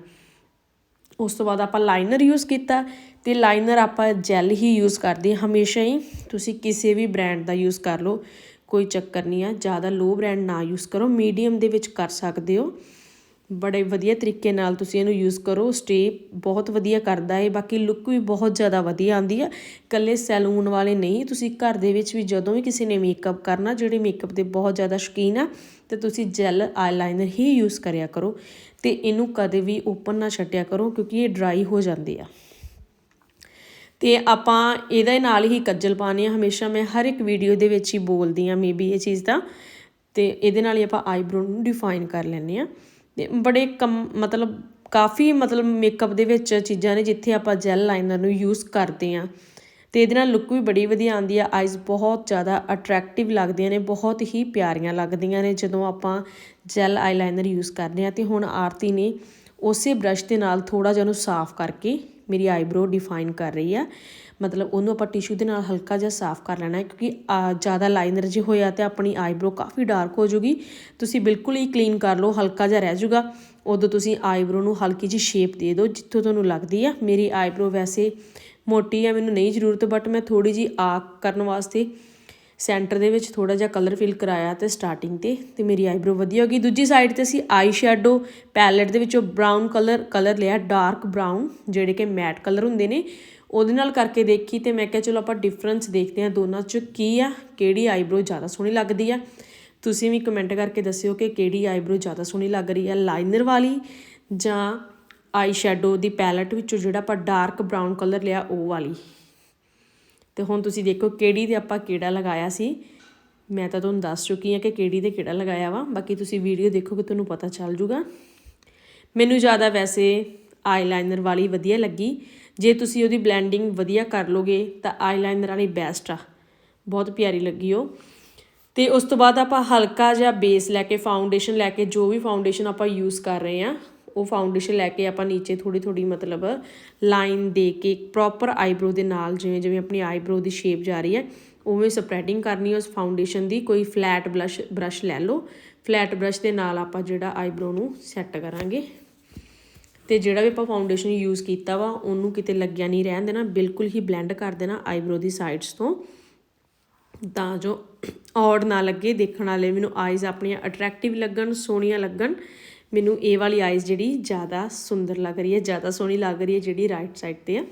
ਉਸ ਤੋਂ ਬਾਅਦ ਆਪਾਂ ਲਾਈਨਰ ਯੂਜ਼ ਕੀਤਾ ਤੇ ਲਾਈਨਰ ਆਪਾਂ ਜੈਲ ਹੀ ਯੂਜ਼ ਕਰਦੇ ਹਾਂ, ਹਮੇਸ਼ਾ ਹੀ। ਤੁਸੀਂ ਕਿਸੇ ਵੀ ਬ੍ਰਾਂਡ ਦਾ ਯੂਜ਼ ਕਰ ਲਓ, ਕੋਈ ਚੱਕਰ ਨਹੀਂ ਆ। ਜ਼ਿਆਦਾ ਲੋ ਬ੍ਰਾਂਡ ਨਾ ਯੂਜ਼ ਕਰੋ ਮੀਡੀਅਮ ਦੇ ਵਿੱਚ ਕਰ ਸਕਦੇ ਹੋ। ਬੜੇ ਵਧੀਆ ਤਰੀਕੇ ਨਾਲ ਤੁਸੀਂ ਇਹਨੂੰ ਯੂਜ਼ ਕਰੋ। ਸਟੇ ਬਹੁਤ ਵਧੀਆ ਕਰਦਾ ਹੈ ਬਾਕੀ ਲੁੱਕ ਵੀ ਬਹੁਤ ਜ਼ਿਆਦਾ ਵਧੀਆ ਆਉਂਦੀ ਆ। ਕੱਲੇ ਸੈਲੂਨ ਵਾਲੇ ਨਹੀਂ, ਤੁਸੀਂ ਘਰ ਦੇ ਵਿੱਚ ਵੀ ਜਦੋਂ ਵੀ ਕਿਸੇ ਨੇ ਮੇਕਅਪ ਕਰਨਾ, ਜਿਹੜੇ ਮੇਕਅਪ ਦੇ ਬਹੁਤ ਜ਼ਿਆਦਾ ਸ਼ੌਕੀਨ ਆ, ਤੇ ਤੁਸੀਂ ਜੈਲ ਆਈਲਾਈਨਰ ਹੀ ਯੂਜ਼ ਕਰਿਆ ਕਰੋ। ਤੇ ਇਹਨੂੰ ਕਦੇ ਵੀ ਓਪਨ ਨਾ ਛੱਡਿਆ ਕਰੋ, ਕਿਉਂਕਿ ਇਹ ਡਰਾਈ ਹੋ ਜਾਂਦੇ ਆ। ਤੇ ਆਪਾਂ ਇਹਦੇ ਨਾਲ ਹੀ ਕੱਜਲ ਪਾਣੀ ਆ ਹਮੇਸ਼ਾ ਮੈਂ ਹਰ ਇੱਕ ਵੀਡੀਓ ਦੇ ਵਿੱਚ ਹੀ ਬੋਲਦੀ ਆ ਮੇਬੀ ਇਹ ਚੀਜ਼ ਦਾ। ਤੇ ਇਹਦੇ ਨਾਲ ਹੀ ਆਪਾਂ ਆਈਬ੍ਰੋ ਨੂੰ ਡਿਫਾਈਨ ਕਰ ਲੈਂਦੇ ਆ ਤੇ ਬੜੇ ਕਮ, ਮਤਲਬ ਕਾਫੀ ਮਤਲਬ ਮੇਕਅਪ ਦੇ ਵਿੱਚ ਚੀਜ਼ਾਂ ਨੇ ਜਿੱਥੇ ਆਪਾਂ ਜੈਲ ਲਾਈਨਰ ਨੂੰ ਯੂਜ਼ ਕਰਦੇ ਆ ਤੇ ਇਹਦੇ ਨਾਲ ਲੁੱਕ ਵੀ ਬੜੀ ਵਧੀਆ ਆਉਂਦੀ ਆ। ਆਈਜ਼ ਬਹੁਤ ਜ਼ਿਆਦਾ ਅਟਰੈਕਟਿਵ ਲੱਗਦੀਆਂ ਨੇ, ਬਹੁਤ ਹੀ ਪਿਆਰੀਆਂ ਲੱਗਦੀਆਂ ਨੇ ਜਦੋਂ ਆਪਾਂ ਜੈਲ ਆਈਲਾਈਨਰ ਯੂਜ਼ ਕਰਦੇ ਆ ਤੇ ਹੁਣ ਆਰਤੀ ਨੇ ਉਸੇ ਬ੍ਰਸ਼ ਦੇ ਨਾਲ ਥੋੜਾ ਜਿਹਾ ਉਹਨੂੰ ਸਾਫ਼ ਕਰਕੇ ਮੇਰੀ ਆਈਬ੍ਰੋ ਡਿਫਾਈਨ ਕਰ ਰਹੀ ਆ। ਮਤਲਬ ਉਹਨੂੰ ਆਪਾਂ ਟਿਸ਼ੂ ਦੇ ਨਾਲ ਹਲਕਾ ਜਿਹਾ ਸਾਫ਼ ਕਰ ਲੈਣਾ ਹੈ ਕਿਉਂਕਿ ਆ, ਜ਼ਿਆਦਾ ਲਾਈਨਰ ਜੇ ਹੋਇਆ ਤੇ ਆਪਣੀ ਆਈਬ੍ਰੋ ਕਾਫੀ ਡਾਰਕ ਹੋ ਜੂਗੀ। ਤੁਸੀਂ ਬਿਲਕੁਲ ਹੀ ਕਲੀਨ ਕਰ ਲਓ ਹਲਕਾ ਜਿਹਾ ਰਹਿ ਜੂਗਾ। ਉਦੋਂ ਤੁਸੀਂ ਆਈਬ੍ਰੋ ਨੂੰ ਹਲਕੀ ਜਿਹੀ ਸ਼ੇਪ ਦੇ ਦਿਓ ਜਿੱਥੋਂ ਤੁਹਾਨੂੰ ਲੱਗਦੀ ਆ। ਮੇਰੀ ਆਈਬ੍ਰੋ ਵੈਸੇ ਮੋਟੀ ਆ ਮੈਨੂੰ ਨਹੀਂ ਜ਼ਰੂਰਤ ਬਟ ਮੈਂ ਥੋੜੀ ਜੀ ਆਰਕ ਕਰਨ ਵਾਸਤੇ ਸੈਂਟਰ ਦੇ ਵਿੱਚ ਥੋੜਾ ਜਿਹਾ ਕਲਰ ਫਿਲ ਕਰਾਇਆ ਤੇ ਸਟਾਰਟਿੰਗ ਤੇ ਤੇ ਮੇਰੀ ਆਈਬ੍ਰੋ ਵਧੀਆ ਹੋ ਗਈ। ਦੂਜੀ ਸਾਈਡ ਤੇ ਅਸੀਂ ਆਈ ਸ਼ੈਡੋ ਪੈਲਟ ਦੇ ਵਿੱਚੋਂ ਬ੍ਰਾਊਨ ਕਲਰ ਕਲਰ ਲਿਆ ਡਾਰਕ ਬ੍ਰਾਊਨ ਜਿਹੜੇ ਕਿ ਮੈਟ ਕਲਰ ਹੁੰਦੇ ਨੇ। ਉਹਦੇ ਨਾਲ ਕਰਕੇ ਦੇਖੀ ਤੇ ਮੈਂ ਕਿਹਾ ਚਲੋ ਆਪਾਂ ਡਿਫਰੈਂਸ ਦੇਖਦੇ ਹਾਂ ਦੋਨਾਂ 'ਚ ਕੀ ਆ, ਕਿਹੜੀ ਆਈਬ੍ਰੋ ਜ਼ਿਆਦਾ ਸੋਹਣੀ ਲੱਗਦੀ ਆ। ਤੁਸੀਂ ਵੀ ਕਮੈਂਟ ਕਰਕੇ ਦੱਸਿਓ ਕਿ ਕਿਹੜੀ ਆਈਬ੍ਰੋ ਜ਼ਿਆਦਾ ਸੋਹਣੀ ਲੱਗ ਰਹੀ ਆ ਲਾਈਨਰ ਵਾਲੀ ਜਾਂ ਆਈ ਸ਼ੈਡੋ ਦੀ ਪੈਲਟ ਵਿੱਚੋਂ ਜਿਹੜਾ ਆਪਾਂ ਡਾਰਕ ਬ੍ਰਾਊਨ ਕਲਰ ਲਿਆ, ਉਹ ਵਾਲੀ। ਤੇ ਹੁਣ ਤੁਸੀਂ ਦੇਖੋ ਕਿਹੜੀ ਤੇ ਆਪਾਂ ਕਿਹੜਾ ਲਗਾਇਆ ਸੀ। ਮੈਂ ਤਾਂ ਤੁਹਾਨੂੰ ਦੱਸ ਚੁੱਕੀ ਹਾਂ ਕਿ ਕਿਹੜੀ ਤੇ ਕਿਹੜਾ ਲਗਾਇਆ ਵਾ। ਬਾਕੀ ਤੁਸੀਂ ਵੀਡੀਓ ਦੇਖੋਗੇ ਤੁਹਾਨੂੰ ਪਤਾ ਚੱਲ ਜੂਗਾ। ਮੈਨੂੰ ਜ਼ਿਆਦਾ ਵੈਸੇ ਆਈਲਾਈਨਰ ਵਾਲੀ ਵਧੀਆ ਲੱਗੀ। ਜੇ ਤੁਸੀਂ ਉਹਦੀ ਬਲੈਂਡਿੰਗ ਵਧੀਆ ਕਰ ਲੋਗੇ ਤਾਂ ਆਈਲਾਈਨਰ ਵਾਲੀ ਬੈਸਟ ਆ। ਬਹੁਤ ਪਿਆਰੀ ਲੱਗੀ ਉਹ। ਤੇ ਉਸ ਤੋਂ ਬਾਅਦ ਆਪਾਂ ਹਲਕਾ ਜਿਹਾ ਬੇਸ ਲੈ ਕੇ ਫਾਊਂਡੇਸ਼ਨ ਲੈ ਕੇ ਜੋ ਵੀ ਫਾਊਂਡੇਸ਼ਨ ਆਪਾਂ ਯੂਜ਼ ਕਰ ਰਹੇ ਆ ਉਹ ਫਾਊਂਡੇਸ਼ਨ ਲੈ ਕੇ ਆਪਾਂ ਨੀਚੇ ਥੋੜੀ ਥੋੜੀ ਮਤਲਬ ਲਾਈਨ ਦੇ ਕੇ ਪ੍ਰੋਪਰ ਆਈਬ੍ਰੋ ਦੇ ਨਾਲ ਜਿਵੇਂ ਜਿਵੇਂ ਆਪਣੀ ਆਈਬ੍ਰੋ ਦੀ ਸ਼ੇਪ ਜਾ ਰਹੀ ਹੈ, ਉਵੇਂ ਸਪਰੈਡਿੰਗ ਕਰਨੀ ਉਸ ਫਾਊਂਡੇਸ਼ਨ ਦੀ ਕੋਈ ਫਲੈਟ ਬਲਸ਼ ਬ੍ਰਸ਼ ਲੈ ਲਓ। ਫਲੈਟ ਬ੍ਰਸ਼ ਦੇ ਨਾਲ ਆਪਾਂ ਜਿਹੜਾ ਆਈਬ੍ਰੋ ਨੂੰ ਸੈੱਟ ਕਰਾਂਗੇ। ਤੇ ਜਿਹੜਾ ਵੀ ਆਪਾਂ ਫਾਊਂਡੇਸ਼ਨ ਯੂਜ਼ ਕੀਤਾ ਵਾ, ਉਹਨੂੰ ਕਿਤੇ ਲੱਗਿਆ ਨਹੀਂ ਰਹਿਣ ਦੇਣਾ। ਬਿਲਕੁਲ ਹੀ ਬਲੈਂਡ ਕਰ ਦੇਣਾ ਆਈਬ੍ਰੋ ਦੀ ਸਾਈਡਸ ਤੋਂ। ਤਾਂ ਜੋ ਔੜ ਨਾ ਲੱਗੇ, ਦੇਖਣ ਵਾਲੇ ਮੈਨੂੰ ਆਈਜ਼ ਆਪਣੀਆਂ ਅਟਰੈਕਟਿਵ ਲੱਗਣ, ਸੋਹਣੀਆਂ ਲੱਗਣ। ਮੈਨੂੰ ਇਹ ਵਾਲੀ ਆਈਜ਼ ਜਿਹੜੀ ਜ਼ਿਆਦਾ ਸੁੰਦਰ ਲੱਗ ਰਹੀ ਹੈ, ਜ਼ਿਆਦਾ ਸੋਹਣੀ ਲੱਗ ਰਹੀ ਹੈ ਜਿਹੜੀ ਰਾਈਟ ਸਾਈਡ ਤੇ ਆ।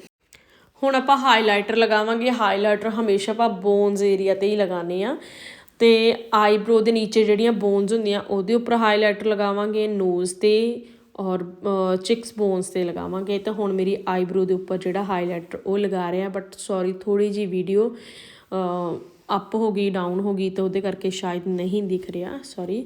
ਹੁਣ ਆਪਾਂ ਹਾਈਲਾਈਟਰ ਲਗਾਵਾਂਗੇ। ਹਾਈਲਾਈਟਰ ਹਮੇਸ਼ਾ ਆਪਾਂ ਬੋਨਸ ਏਰੀਆ ਤੇ ਹੀ ਲਗਾਉਂਦੇ ਆ ਤੇ ਆਈਬ੍ਰੋ ਦੇ ਨੀਚੇ ਜਿਹੜੀਆਂ ਬੋਨਸ ਹੁੰਦੀਆਂ, ਉਹਦੇ ਉੱਪਰ ਹਾਈਲਾਈਟਰ ਲਗਾਵਾਂਗੇ ਨੋਜ਼ ਤੇ ਔਰ ਚਿਕਸ ਬੋਨਸ ਤੇ ਲਗਾਵਾਂਗੇ। ਤਾਂ ਹੁਣ ਮੇਰੀ ਆਈਬ੍ਰੋ ਦੇ ਉੱਪਰ ਜਿਹੜਾ ਹਾਈਲਾਈਟਰ ਉਹ ਲਗਾ ਰਿਹਾ ਬਟ ਸੌਰੀ ਥੋੜੀ ਜੀ ਵੀਡੀਓ ਅਪ ਹੋ ਗਈ ਡਾਊਨ ਹੋ ਗਈ, ਤਾਂ ਉਹਦੇ ਕਰਕੇ ਸ਼ਾਇਦ ਨਹੀਂ ਦਿਖ ਰਿਹਾ। ਸੌਰੀ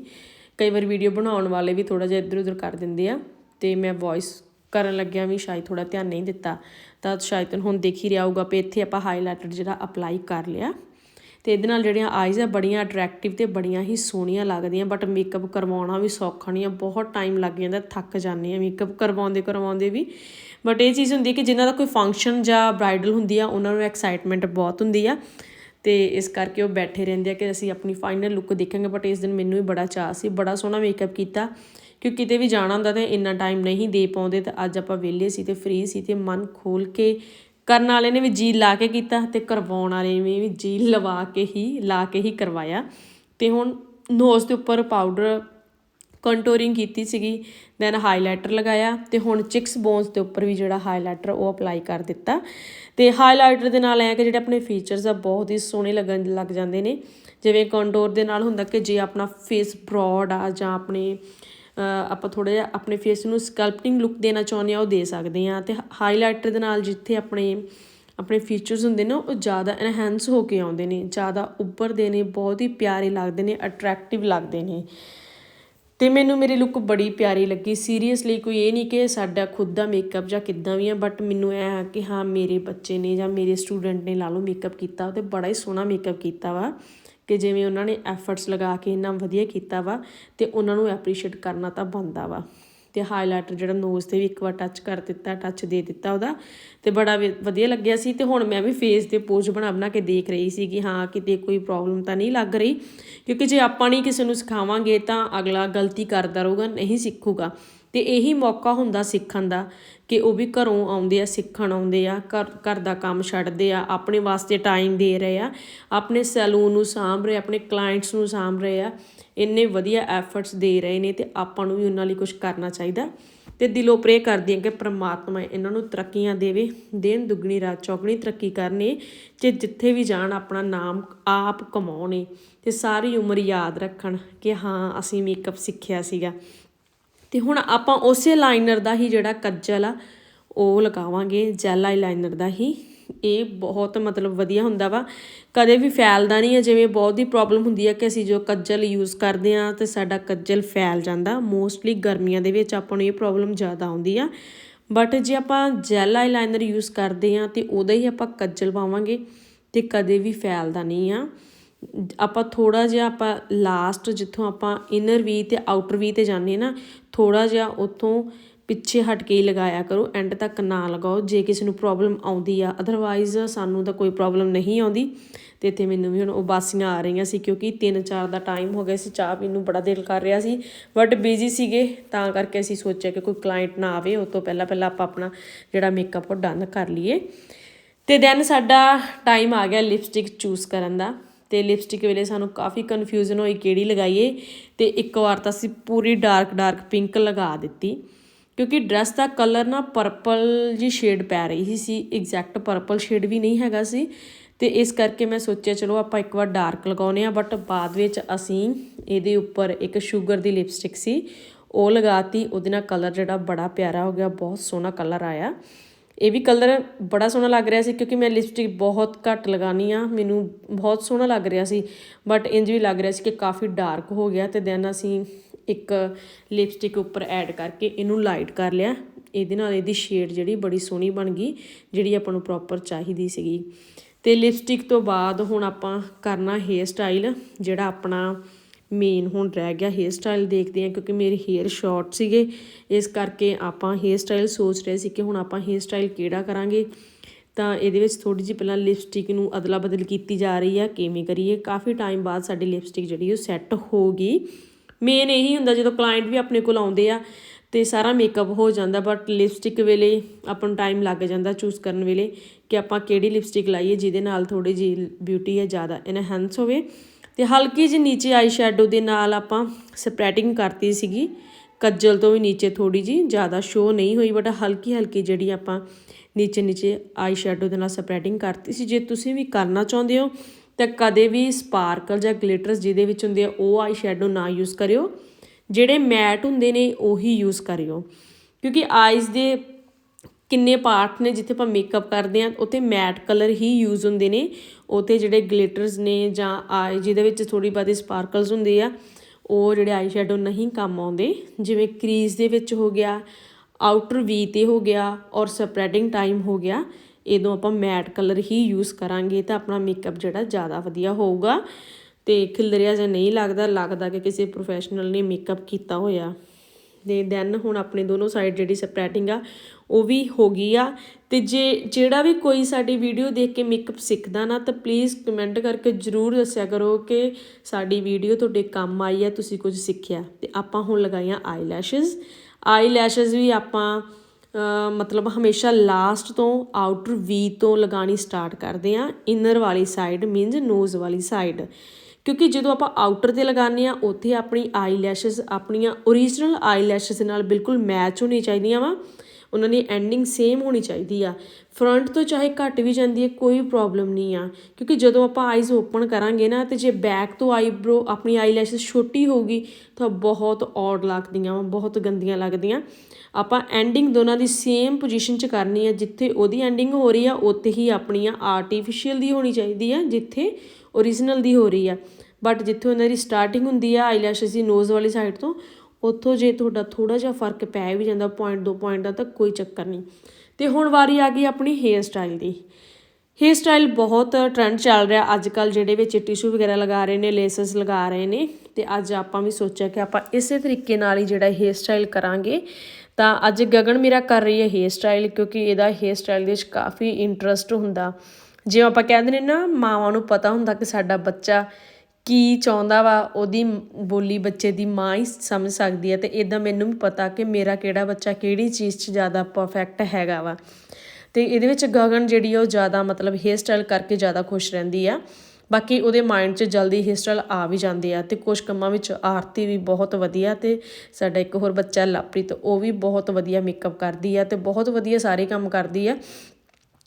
ਕਈ ਵਾਰ ਵੀਡੀਓ ਬਣਾਉਣ ਵਾਲੇ ਵੀ ਥੋੜਾ ਜਿਹਾ ਇੱਧਰ ਉੱਧਰ ਕਰ ਦਿੰਦੇ ਆ ਤੇ ਮੈਂ ਵੌਇਸ ਕਰਨ ਲੱਗਿਆ ਵੀ ਸ਼ਾਇਦ ਥੋੜਾ ਧਿਆਨ ਨਹੀਂ ਦਿੱਤਾ। ਤਾਂ ਸ਼ਾਇਦ ਹੁਣ ਦੇਖ ਹੀ ਰਿਹਾ ਹੋਊਗਾ ਵੀ ਇੱਥੇ ਆਪਾਂ ਹਾਈਲਾਈਟਰ ਜਿਹੜਾ ਅਪਲਾਈ ਕਰ ਲਿਆ। ਤੇ ਇਹਦੇ ਨਾਲ ਜਿਹੜੀਆਂ ਆਈਜ਼ ਆ ਬੜੀਆਂ ਅਟਰੈਕਟਿਵ ਤੇ ਬੜੀਆਂ ਹੀ ਸੋਹਣੀਆਂ ਲੱਗਦੀਆਂ ਬਟ ਮੇਕਅਪ ਕਰਵਾਉਣਾ ਵੀ ਸੌਖਾ ਨਹੀਂ ਆ, ਬਹੁਤ ਟਾਈਮ ਲੱਗ ਜਾਂਦਾ, ਥੱਕ ਜਾਂਦੇ ਆ ਮੇਕਅਪ ਕਰਵਾਉਂਦੇ ਕਰਵਾਉਂਦੇ ਵੀ। ਬਟ ਇਹ ਚੀਜ਼ ਹੁੰਦੀ ਕਿ ਜਿਨ੍ਹਾਂ ਦਾ ਕੋਈ ਫੰਕਸ਼ਨ ਜਾਂ ਬ੍ਰਾਈਡਲ ਹੁੰਦੀ ਆ, ਉਹਨਾਂ ਨੂੰ ਐਕਸਾਈਟਮੈਂਟ ਬਹੁਤ ਹੁੰਦੀ ਆ। ਅਤੇ ਇਸ ਕਰਕੇ ਉਹ ਬੈਠੇ ਰਹਿੰਦੇ ਆ ਕਿ ਅਸੀਂ ਆਪਣੀ ਫਾਈਨਲ ਲੁੱਕ ਦੇਖਾਂਗੇ ਬਟ ਇਸ ਦਿਨ ਮੈਨੂੰ ਵੀ ਬੜਾ ਚਾਅ ਸੀ, ਬੜਾ ਸੋਹਣਾ ਮੇਕਅਪ ਕੀਤਾ, ਕਿਉਂਕਿ ਕਿਤੇ ਵੀ ਜਾਣਾ ਹੁੰਦਾ ਤਾਂ ਇੰਨਾ ਟਾਈਮ ਨਹੀਂ ਦੇ ਪਾਉਂਦੇ, ਤਾਂ ਅੱਜ ਆਪਾਂ ਵਿਹਲੇ ਸੀ ਤੇ ਫ੍ਰੀ ਸੀ ਤੇ ਮਨ ਖੋਲ ਕੇ ਕਰਨ ਵਾਲੇ ਨੇ ਵੀ ਜੀ ਲਾ ਕੇ ਕੀਤਾ ਤੇ ਕਰਵਾਉਣ ਵਾਲੇ ਨੇ ਵੀ ਜੀ ਲਵਾ ਕੇ ਹੀ, ਲਾ ਕੇ ਹੀ ਕਰਵਾਇਆ। ਤੇ ਹੁਣ ਨੋਜ਼ ਦੇ ਉੱਪਰ ਪਾਊਡਰ ਕੰਟੂਰਿੰਗ ਕੀਤੀ ਸੀਗੀ ਦੈਨ ਹਾਈਲਾਈਟਰ ਲਗਾਇਆ ਤੇ ਹੁਣ ਚਿਕਸ ਬੋਨਸ ਦੇ ਉੱਪਰ ਵੀ ਜਿਹੜਾ ਹਾਈਲਾਈਟਰ ਉਹ ਅਪਲਾਈ ਕਰ ਦਿੱਤਾ। ਤੇ ਹਾਈਲਾਈਟਰ ਦੇ ਨਾਲ ਐ ਕਿ ਜਿਹੜੇ ਆਪਣੇ ਫੀਚਰਸ ਆ ਬਹੁਤ ਹੀ ਸੋਹਣੇ ਲੱਗਣ ਲੱਗ ਜਾਂਦੇ ਨੇ। ਜਿਵੇਂ ਕੰਟੂਰ ਦੇ ਨਾਲ ਹੁੰਦਾ ਕਿ ਜੇ ਆਪਣਾ ਫੇਸ ਬ੍ਰੌਡ ਆ ਜਾਂ ਆਪਣੇ ਆਪਾਂ ਥੋੜਾ ਜਿਹਾ ਆਪਣੇ ਫੇਸ ਨੂੰ ਸਕਲਪਟਿੰਗ ਲੁੱਕ ਦੇਣਾ ਚਾਹੁੰਦੇ ਆ, ਉਹ ਦੇ ਸਕਦੇ ਆ ਤੇ ਹਾਈਲਾਈਟਰ ਦੇ ਨਾਲ ਜਿੱਥੇ ਆਪਣੇ ਆਪਣੇ ਫੀਚਰਸ ਹੁੰਦੇ ਨੇ, ਉਹ ਜ਼ਿਆਦਾ ਐਨਹਾਂਸ ਹੋ ਕੇ ਆਉਂਦੇ ਨੇ, ਜ਼ਿਆਦਾ ਉੱਭਰਦੇ ਨੇ, ਬਹੁਤ ਹੀ ਪਿਆਰੇ ਲੱਗਦੇ ਨੇ ਅਟਰੈਕਟਿਵ ਲੱਗਦੇ ਨੇ। ਤੇ ਮੈਨੂੰ ਮੇਰੀ ਲੁੱਕ ਬੜੀ ਪਿਆਰੀ ਲੱਗੀ। ਸੀਰੀਅਸਲੀ ਕੋਈ ਇਹ ਨਹੀਂ ਕਿ ਸਾਡਾ ਖੁਦ ਦਾ ਮੇਕਅਪ ਜਾਂ ਕਿੱਦਾਂ ਵੀ ਆ ਬਟ ਮੈਨੂੰ ਇਹ ਆ ਕਿ ਹਾਂ, ਮੇਰੇ ਬੱਚੇ ਨੇ ਜਾਂ ਮੇਰੇ ਸਟੂਡੈਂਟ ਨੇ ਲਾ ਲਓ ਮੇਕਅਪ ਕੀਤਾ ਤੇ ਬੜਾ ਹੀ ਸੋਹਣਾ ਮੇਕਅਪ ਕੀਤਾ ਵਾ। ਕਿ ਜਿਵੇਂ ਉਹਨਾਂ ਨੇ ਐਫਰਟਸ ਲਗਾ ਕੇ ਇੰਨਾ ਵਧੀਆ ਕੀਤਾ ਵਾ ਤੇ ਉਹਨਾਂ ਨੂੰ ਐਪਰੀਸ਼ੀਏਟ ਕਰਨਾ ਤਾਂ ਬਣਦਾ ਵਾ। ਤੇ ਹਾਈਲਾਈਟਰ ਜਿਹੜਾ ਨੋਜ਼ ਤੇ ਵੀ ਇੱਕ ਵਾਰ ਟੱਚ ਕਰ ਦਿੱਤਾ ਟੱਚ ਦੇ ਦਿੱਤਾ ਉਹਦਾ ਤੇ ਬੜਾ ਵਧੀਆ ਲੱਗਿਆ ਸੀ ਤੇ ਹੁਣ ਮੈਂ ਵੀ ਫੇਸ ਤੇ ਪੋਜ਼ ਬਣਾ ਬਣਾ ਕੇ ਦੇਖ ਰਹੀ ਸੀ ਕਿ ਹਾਂ ਕਿਤੇ ਕੋਈ ਪ੍ਰੋਬਲਮ ਤਾਂ ਨਹੀਂ ਲੱਗ ਰਹੀ ਕਿਉਂਕਿ ਜੇ ਆਪਾਂ ਨਹੀਂ ਕਿਸੇ ਨੂੰ ਸਿਖਾਵਾਂਗੇ ਤਾਂ ਅਗਲਾ ਗਲਤੀ ਕਰਦਾ ਰਹੂਗਾ, ਨਹੀਂ ਸਿੱਖੂਗਾ। ਤੇ ਇਹੀ ਮੌਕਾ ਹੁੰਦਾ ਸਿੱਖਣ ਦਾ ਕਿ ਉਹ ਵੀ ਘਰੋਂ ਆਉਂਦੇ ਆ, ਸਿੱਖਣ ਆਉਂਦੇ ਆ, ਘਰ ਘਰ ਦਾ ਕੰਮ ਛੱਡਦੇ ਆ, ਆਪਣੇ ਵਾਸਤੇ ਟਾਈਮ ਦੇ ਰਹੇ ਆ, ਆਪਣੇ ਸੈਲੂਨ ਨੂੰ ਸਾਂਭ ਰਹੇ ਆਪਣੇ ਕਲਾਇੰਟਸ ਨੂੰ ਸਾਂਭ ਰਹੇ ਆ। ਇੰਨੇ ਵਧੀਆ ਐਫਰਟਸ ਦੇ ਰਹੇ ਨੇ ਤੇ ਆਪਾਂ ਨੂੰ ਵੀ ਉਹਨਾਂ ਲਈ ਕੁਝ ਕਰਨਾ ਚਾਹੀਦਾ। ਤੇ ਦਿਲੋਂ ਪ੍ਰੇ ਕਰਦੀ ਹਾਂ ਕਿ ਪ੍ਰਮਾਤਮਾ ਇਹਨਾਂ ਨੂੰ ਤਰੱਕੀਆਂ ਦੇਵੇ ਦਿਨ ਦੁੱਗਣੀ ਰਾਤ ਚੌਗਣੀ ਤਰੱਕੀ ਕਰਨੇ ਤੇ ਜਿੱਥੇ ਵੀ ਜਾਣ ਆਪਣਾ ਨਾਮ ਆਪ ਕਮਾਉਣੇ ਤੇ ਸਾਰੀ ਉਮਰ ਯਾਦ ਰੱਖਣ ਕਿ ਹਾਂ, ਅਸੀਂ ਮੇਕਅਪ ਸਿੱਖਿਆ ਸੀਗਾ। ਤੇ ਹੁਣ ਆਪਾਂ ਉਸੇ ਲਾਈਨਰ ਦਾ ਹੀ ਜਿਹੜਾ ਕੱਜਲ ਆ, ਉਹ ਲਗਾਵਾਂਗੇ ਜੈਲ ਆਈਲਾਈਨਰ ਦਾ ਹੀ। ਇਹ ਬਹੁਤ ਮਤਲਬ ਵਧੀਆ ਹੁੰਦਾ ਵਾ। ਕਦੇ ਵੀ ਫੈਲਦਾ ਨਹੀਂ ਹੈ, ਜਿਵੇਂ ਬਹੁਤ ਦੀ ਪ੍ਰੋਬਲਮ ਹੁੰਦੀ ਹੈ ਕਿ ਅਸੀਂ ਜੋ ਕੱਜਲ ਯੂਜ਼ ਕਰਦੇ ਆ ਤੇ ਸਾਡਾ ਕੱਜਲ ਫੈਲ ਜਾਂਦਾ। ਮੋਸਟਲੀ ਗਰਮੀਆਂ ਦੇ ਵਿੱਚ ਆਪਾਂ ਨੂੰ ਇਹ ਪ੍ਰੋਬਲਮ ਜ਼ਿਆਦਾ ਆਉਂਦੀ ਆ। ਬਟ ਜੇ ਆਪਾਂ ਜੈਲ ਆਈਲਾਈਨਰ ਯੂਜ਼ ਕਰਦੇ ਆ ਤੇ ਉਹਦਾ ਹੀ ਆਪਾਂ ਕੱਜਲ ਪਾਵਾਂਗੇ ਤੇ ਕਦੇ ਵੀ ਫੈਲਦਾ ਨਹੀਂ ਆ। ਆਪਾਂ ਥੋੜਾ ਜਿਹਾ ਆਪਾਂ ਲਾਸਟ ਜਿੱਥੋਂ ਆਪਾਂ ਇਨਰ ਵੀ ਤੇ ਆਊਟਰ ਵੀ ਤੇ ਜਾਂਦੇ ਨਾ ਥੋੜਾ ਜਿਹਾ ਉੱਥੋਂ ਪਿੱਛੇ ਹਟ ਕੇ ਹੀ ਲਗਾਇਆ ਕਰੋ ਐਂਡ ਤੱਕ ਨਾ ਲਗਾਓ। ਜੇ ਕਿਸੇ ਨੂੰ ਪ੍ਰੋਬਲਮ ਆਉਂਦੀ ਆ ਅਦਰਵਾਈਜ਼ ਸਾਨੂੰ ਤਾਂ ਕੋਈ ਪ੍ਰੋਬਲਮ ਨਹੀਂ ਆਉਂਦੀ। ਤੇ ਇੱਥੇ ਮੈਨੂੰ ਵੀ ਹੁਣ ਉਬਾਸੀਆਂ ਆ ਰਹੀਆਂ ਸੀ, ਕਿਉਂਕਿ 3-4 ਦਾ ਟਾਈਮ ਹੋ ਗਿਆ ਸੀ, ਚਾਹ ਪੀਣ ਨੂੰ ਬੜਾ ਦਿਲ ਕਰ ਰਿਹਾ ਸੀ। ਬਟ ਬਿਜ਼ੀ ਸੀਗੇ, ਤਾਂ ਕਰਕੇ ਅਸੀਂ ਸੋਚਿਆ ਕਿ ਕੋਈ ਕਲਾਇੰਟ ਨਾ ਆਵੇ ਉਸ ਤੋਂ ਪਹਿਲਾਂ ਪਹਿਲਾਂ ਆਪਾਂ ਆਪਣਾ ਜਿਹੜਾ ਮੇਕਅਪ ਉਹ ਡਨ ਕਰ ਲਈਏ। ਤੇ ਦੈਨ ਸਾਡਾ ਟਾਈਮ ਆ ਗਿਆ ਲਿਪਸਟਿਕ ਚੂਜ਼ ਕਰਨ ਦਾ। ਤੇ ਲਿਪਸਟਿਕ ਵੇਲੇ ਸਾਨੂੰ ਕਾਫੀ ਕਨਫਿਊਜ਼ਨ ਹੋਈ ਕਿਹੜੀ ਲਗਾਈਏ। ਤੇ ਇੱਕ ਵਾਰ ਤਾਂ ਅਸੀਂ ਪੂਰੀ ਡਾਰਕ ਡਾਰਕ ਪਿੰਕ ਲਗਾ ਦਿੱਤੀ। ਕਿਉਂਕਿ ਡਰੈਸ ਦਾ ਕਲਰ ਨਾ ਪਰਪਲ ਜੀ ਸ਼ੇਡ ਪੈ ਰਹੀ ਸੀ ਐਗਜ਼ੈਕਟ ਪਰਪਲ ਸ਼ੇਡ ਵੀ ਨਹੀਂ ਹੈਗਾ ਸੀ। ਤੇ ਇਸ ਕਰਕੇ ਮੈਂ ਸੋਚਿਆ, ਚਲੋ ਆਪਾਂ ਇੱਕ ਵਾਰ ਡਾਰਕ ਲਗਾਉਨੇ ਆ ਬਟ ਬਾਅਦ ਵਿੱਚ ਅਸੀਂ ਇਹਦੇ ਉੱਪਰ ਇੱਕ ਸ਼ੂਗਰ ਦੀ ਲਿਪਸਟਿਕ ਸੀ, ਉਹ ਲਗਾਤੀ, ਉਹਦੇ ਨਾਲ ਕਲਰ ਜਿਹੜਾ ਬੜਾ ਪਿਆਰਾ ਹੋ ਗਿਆ, ਬਹੁਤ ਸੋਹਣਾ ਕਲਰ ਆਇਆ। ਇਹ ਵੀ ਕਲਰ ਬੜਾ ਸੋਹਣਾ ਲੱਗ ਰਿਹਾ ਸੀ, ਕਿਉਂਕਿ ਮੈਂ ਲਿਪਸਟਿਕ ਬਹੁਤ ਘੱਟ ਲਗਾਨੀ ਆ ਮੈਨੂੰ ਬਹੁਤ ਸੋਹਣਾ ਲੱਗ ਰਿਹਾ ਸੀ ਬਟ ਇੰਜ ਵੀ ਲੱਗ ਰਿਹਾ ਸੀ ਕਿ ਕਾਫੀ ਡਾਰਕ ਹੋ ਗਿਆ ਤੇ ਦੈਨ ਅਸੀਂ ਇੱਕ ਲਿਪਸਟਿਕ ਉੱਪਰ ਐਡ ਕਰਕੇ ਇਹਨੂੰ ਲਾਈਟ ਕਰ ਲਿਆ। ਇਹਦੇ ਨਾਲ ਇਹਦੀ ਸ਼ੇਡ ਜਿਹੜੀ ਬੜੀ ਸੋਹਣੀ ਬਣ ਗਈ, ਜਿਹੜੀ ਆਪਾਂ ਨੂੰ ਪ੍ਰੋਪਰ ਚਾਹੀਦੀ ਸੀਗੀ। ਤੇ ਲਿਪਸਟਿਕ ਤੋਂ ਬਾਅਦ ਹੁਣ ਆਪਾਂ ਕਰਨਾ ਹੇਅਰ ਸਟਾਈਲ ਜਿਹੜਾ ਆਪਣਾ ਮੇਨ ਹੁਣ ਰਹਿ ਗਿਆ ਹੇਅਰ ਸਟਾਈਲ ਦੇਖਦੇ ਆ ਕਿਉਂਕਿ ਮੇਰੇ ਹੇਅਰ ਸ਼ਾਰਟ ਸੀਗੇ। ਇਸ ਕਰਕੇ ਆਪਾਂ ਹੇਅਰ ਸਟਾਈਲ ਸੋਚ ਰਹੇ ਸੀ ਕਿ ਹੁਣ ਆਪਾਂ ਹੇਅਰ ਸਟਾਈਲ ਕਿਹੜਾ ਕਰਾਂਗੇ। ਤਾਂ ਇਹਦੇ ਵਿੱਚ ਥੋੜੀ ਜਿਹੀ ਪਹਿਲਾਂ ਲਿਪਸਟਿਕ ਨੂੰ ਅਦਲਾ ਬਦਲ ਕੀਤੀ ਜਾ ਰਹੀ ਆ, ਕਿਵੇਂ ਕਰੀਏ? ਕਾਫੀ ਟਾਈਮ ਬਾਅਦ ਸਾਡੀ ਲਿਪਸਟਿਕ ਜਿਹੜੀ ਉਹ ਸੈੱਟ ਹੋ ਗਈ। ਮੇਨ ਇਹੀ ਹੁੰਦਾ ਜਦੋਂ ਕਲਾਇੰਟ ਵੀ ਆਪਣੇ ਕੋਲ ਆਉਂਦੇ ਆ ਤੇ ਸਾਰਾ ਮੇਕਅਪ ਹੋ ਜਾਂਦਾ ਬਟ ਲਿਪਸਟਿਕ ਵੇਲੇ ਆਪਾਂ ਨੂੰ ਟਾਈਮ ਲੱਗ ਜਾਂਦਾ ਚੂਜ਼ ਕਰਨ ਵੇਲੇ ਕਿ ਆਪਾਂ ਕਿਹੜੀ ਲਿਪਸਟਿਕ ਲਾਈਏ ਜਿਹਦੇ ਨਾਲ ਥੋੜੀ ਜੀ ਬਿਊਟੀ ਹੈ ਜ਼ਿਆਦਾ ਇਨਹੈਂਸ ਹੋਵੇ ਤੇ ਹਲਕੀ ਜਿਹੀ ਨੀਚੇ ਆਈ ਸ਼ੈਡੋ ਦੇ ਨਾਲ ਆਪਾਂ ਸਪਰੈਟਿੰਗ ਕਰਤੀ ਸੀਗੀ, ਕੱਜਲ ਤੋਂ ਵੀ ਨੀਚੇ ਥੋੜੀ ਜੀ ਜ਼ਿਆਦਾ ਸ਼ੋ ਨਹੀਂ ਹੋਈ ਬਟ ਹਲਕੀ ਹਲਕੀ ਜਿਹੜੀ ਆਪਾਂ ਨੀਚੇ ਨੀਚੇ ਆਈ ਸ਼ੈਡੋ ਦੇ ਨਾਲ ਸਪਰੈਡਿੰਗ ਕਰਤੀ ਸੀ। ਜੇ ਤੁਸੀਂ ਵੀ ਕਰਨਾ ਚਾਹੁੰਦੇ ਹੋ ਤਾਂ ਕਦੇ ਵੀ ਸਪਾਰਕਲ ਜਾਂ ਗਲਿਟਰਸ ਜਿਹਦੇ ਵਿੱਚ ਹੁੰਦੇ ਆ, ਉਹ ਆਈ ਸ਼ੈਡੋ ਨਾ ਯੂਜ਼ ਕਰਿਓ। ਜਿਹੜੇ ਮੈਟ ਹੁੰਦੇ ਨੇ, ਉਹੀ ਯੂਜ਼ ਕਰਿਓ। ਕਿਉਂਕਿ ਆਈਜ਼ ਦੇ ਕਿੰਨੇ ਪਾਰਟ ਨੇ, ਜਿੱਥੇ ਆਪਾਂ ਮੇਕਅਪ ਕਰਦੇ ਆ ਉੱਥੇ ਮੈਟ ਕਲਰ ਹੀ ਯੂਜ਼ ਹੁੰਦੇ ਨੇ। ਉੱਥੇ ਜਿਹੜੇ ਗਲਿਟਰਸ ਨੇ ਜਾਂ ਆਈ, ਜਿਹਦੇ ਵਿੱਚ ਥੋੜੀ ਬਹੁਤੀ ਸਪਾਰਕਲਸ ਹੁੰਦੇ ਆ, ਉਹ ਜਿਹੜੇ ਆਈ ਸ਼ੈਡੋ ਨਹੀਂ ਕੰਮ ਆਉਂਦੇ। ਜਿਵੇਂ ਕਰੀਜ਼ ਦੇ ਵਿੱਚ ਹੋ ਗਿਆ, ਆਊਟਰ ਵੀ ਤੇ ਹੋ ਗਿਆ, ਔਰ ਸਪਰੈਡਿੰਗ ਟਾਈਮ ਹੋ ਗਿਆ। ਇਦੋਂ ਆਪਾਂ ਮੈਟ ਕਲਰ ਹੀ ਯੂਜ਼ ਕਰਾਂਗੇ ਤਾਂ ਆਪਣਾ ਮੇਕਅਪ ਜਿਹੜਾ ਜ਼ਿਆਦਾ ਵਧੀਆ ਹੋਊਗਾ। ਤੇ ਖਿਲਰਿਆ ਜਾਂ ਨਹੀਂ ਲੱਗਦਾ ਲੱਗਦਾ ਕਿ ਕਿਸੇ ਪ੍ਰੋਫੈਸ਼ਨਲ ਨੇ ਮੇਕਅਪ ਕੀਤਾ ਹੋਇਆ। ਤੇ ਦੈਨ ਹੁਣ ਆਪਣੇ ਦੋਨੋਂ ਸਾਈਡ ਜਿਹੜੀ ਸਪਰੈਟਿੰਗ ਆ, ਉਹ ਵੀ ਹੋ ਗਈ ਆ। ਤੇ ਜੇ ਜਿਹੜਾ ਵੀ ਕੋਈ ਸਾਡੀ ਵੀਡੀਓ ਦੇਖ ਕੇ ਮੇਕਅਪ ਸਿੱਖਦਾ ਨਾ, ਤਾਂ ਪਲੀਜ਼ ਕਮੈਂਟ ਕਰਕੇ ਜਰੂਰ ਦੱਸਿਆ ਕਰੋ ਕਿ ਸਾਡੀ ਵੀਡੀਓ ਤੁਹਾਡੇ ਕੰਮ ਆਈ ਹੈ ਤੁਸੀਂ ਕੁਝ ਸਿੱਖਿਆ। ਤੇ ਆਪਾਂ ਹੁਣ ਲਗਾਈਆਂ ਆਈ ਲੈਸ਼ਸ ਵੀ ਆਪਾਂ ਮਤਲਬ ਹਮੇਸ਼ਾ ਲਾਸਟ ਤੋਂ ਆਊਟਰ ਵੀ ਤੋਂ ਲਗਾਣੀ ਸਟਾਰਟ ਕਰਦੇ ਹਾਂ ਇਨਰ ਵਾਲੀ ਸਾਈਡ ਮੀਨਜ਼ ਨੋਜ਼ ਵਾਲੀ ਸਾਈਡ ਕਿਉਂਕਿ ਜਦੋਂ ਆਪਾਂ ਆਊਟਰ ਤੇ ਲਗਾਉਂਦੇ ਆ ਉੱਥੇ ਆਪਣੀ ਆਈਲੈਸ਼ਸ ਆਪਣੀਆਂ ਓਰੀਜਨਲ ਆਈ ਨਾਲ ਬਿਲਕੁਲ ਮੈਚ ਹੋਣੀ ਚਾਹੀਦੀਆਂ ਵਾ। ਉਹਨਾਂ ਦੀ ਐਂਡਿੰਗ ਸੇਮ ਹੋਣੀ ਚਾਹੀਦੀ ਆ। ਫਰੰਟ ਤੋਂ ਚਾਹੇ ਘੱਟ ਵੀ ਜਾਂਦੀ ਹੈ, ਕੋਈ ਪ੍ਰੋਬਲਮ ਨਹੀਂ ਆ। ਕਿਉਂਕਿ ਜਦੋਂ ਆਪਾਂ ਆਈਜ਼ ਓਪਨ ਕਰਾਂਗੇ ਨਾ, ਤੇ ਜੇ ਬੈਕ ਤੋਂ ਆਈਬ੍ਰੋ ਆਪਣੀ ਆਈਲੈਸ਼ਸ ਛੋਟੀ ਹੋਊਗੀ ਤਾਂ ਬਹੁਤ ਔਡ ਲੱਗਦੀਆਂ ਬਹੁਤ ਗੰਦੀਆਂ ਲੱਗਦੀਆਂ। ਆਪਾਂ ਐਂਡਿੰਗ ਦੋਨਾਂ ਦੀ ਸੇਮ ਪੋਜੀਸ਼ਨ 'ਚ ਕਰਨੀ ਆ, ਜਿੱਥੇ ਉਹਦੀ ਐਂਡਿੰਗ ਹੋ ਰਹੀ ਆ, ਉੱਥੇ ਹੀ ਆਪਣੀਆਂ ਆਰਟੀਫੀਸ਼ੀਅਲ ਦੀ ਹੋਣੀ ਚਾਹੀਦੀ ਆ, ਜਿੱਥੇ ਓਰੀਜਨਲ ਦੀ ਹੋ ਰਹੀ ਆ। ਬਟ ਜਿੱਥੇ ਉਹਨਾਂ ਦੀ ਸਟਾਰਟਿੰਗ ਹੁੰਦੀ ਆ ਆਈਲੈਸ਼ਸ ਦੀ ਨੋਜ਼ ਵਾਲੀ ਸਾਈਡ ਤੋਂ ਉੱਥੋਂ ਜੇ ਤੁਹਾਡਾ ਥੋੜਾ ਜਿਹਾ ਫ਼ਰਕ ਪੈ ਵੀ ਜਾਂਦਾ ਪੁਆਇੰਟ ਦੋ ਪੁਆਇੰਟ ਦਾ ਤਾਂ ਕੋਈ ਚੱਕਰ ਨਹੀਂ। ਤੇ ਹੁਣ ਵਾਰੀ ਆ ਗਈ ਆਪਣੀ ਹੇਅਰ ਸਟਾਈਲ ਦੀ। ਹੇਅਰ ਸਟਾਈਲ ਬਹੁਤ ਟ੍ਰੈਂਡ ਚੱਲ ਰਿਹਾ। ਅੱਜ ਕੱਲ ਜਿਹੜੇ ਵਿੱਚ ਟਿਸ਼ੂ ਵਗੈਰਾ ਲਗਾ ਰਹੇ ਨੇ ਲੇਸਸ ਲਗਾ ਰਹੇ ਨੇ, ਤੇ ਅੱਜ ਆਪਾਂ ਵੀ ਸੋਚਿਆ ਕਿ ਆਪਾਂ ਇਸੇ ਤਰੀਕੇ ਨਾਲ ਹੀ ਜਿਹੜਾ ਹੇਅਰ ਸਟਾਈਲ ਕਰਾਂਗੇ, ਤਾਂ ਅੱਜ ਗਗਨ ਮੇਰਾ ਕਰ ਰਹੀ ਹੈ ਹੇਅਰ ਸਟਾਈਲ ਕਿਉਂਕਿ ਇਹਦਾ ਹੇਅਰ ਸਟਾਈਲ ਦੇ ਵਿੱਚ ਕਾਫੀ ਇੰਟਰਸਟ ਹੁੰਦਾ। ਜਿਵੇਂ ਆਪਾਂ ਕਹਿੰਦੇ ਨੇ ਨਾ, ਮਾਵਾਂ ਨੂੰ ਪਤਾ ਹੁੰਦਾ ਕਿ ਸਾਡਾ ਬੱਚਾ ਕੀ ਚਾਹੁੰਦਾ ਵਾ, ਉਹਦੀ ਬੋਲੀ ਬੱਚੇ ਦੀ ਮਾਂ ਹੀ ਸਮਝ ਸਕਦੀ ਹੈ ਅਤੇ ਇੱਦਾਂ ਮੈਨੂੰ ਵੀ ਪਤਾ ਕਿ ਮੇਰਾ ਕਿਹੜਾ ਬੱਚਾ ਕਿਹੜੀ ਚੀਜ਼ 'ਚ ਜ਼ਿਆਦਾ ਪਰਫੈਕਟ ਹੈਗਾ ਵਾ। ਅਤੇ ਇਹਦੇ ਵਿੱਚ ਗਗਨ ਜਿਹੜੀ ਉਹ ਜ਼ਿਆਦਾ ਮਤਲਬ ਹੇਅਰ ਸਟਾਈਲ ਕਰਕੇ ਜ਼ਿਆਦਾ ਖੁਸ਼ ਰਹਿੰਦੀ ਆ। ਬਾਕੀ ਉਹਦੇ ਮਾਈਂਡ 'ਚ ਜਲਦੀ ਹੇਅਰ ਸਟਾਈਲ ਆ ਵੀ ਜਾਂਦੇ ਆ ਤੇ ਕੁਝ ਕੰਮਾਂ ਵਿੱਚ ਆਰਤੀ ਵੀ ਬਹੁਤ ਵਧੀਆ ਤੇ ਸਾਡਾ ਇੱਕ ਹੋਰ ਬੱਚਾ ਲਵਪ੍ਰੀਤ, ਉਹ ਵੀ ਬਹੁਤ ਵਧੀਆ ਮੇਕਅਪ ਕਰਦੀ ਆ ਤੇ ਬਹੁਤ ਵਧੀਆ ਸਾਰੇ ਕੰਮ ਕਰਦੀ ਆ।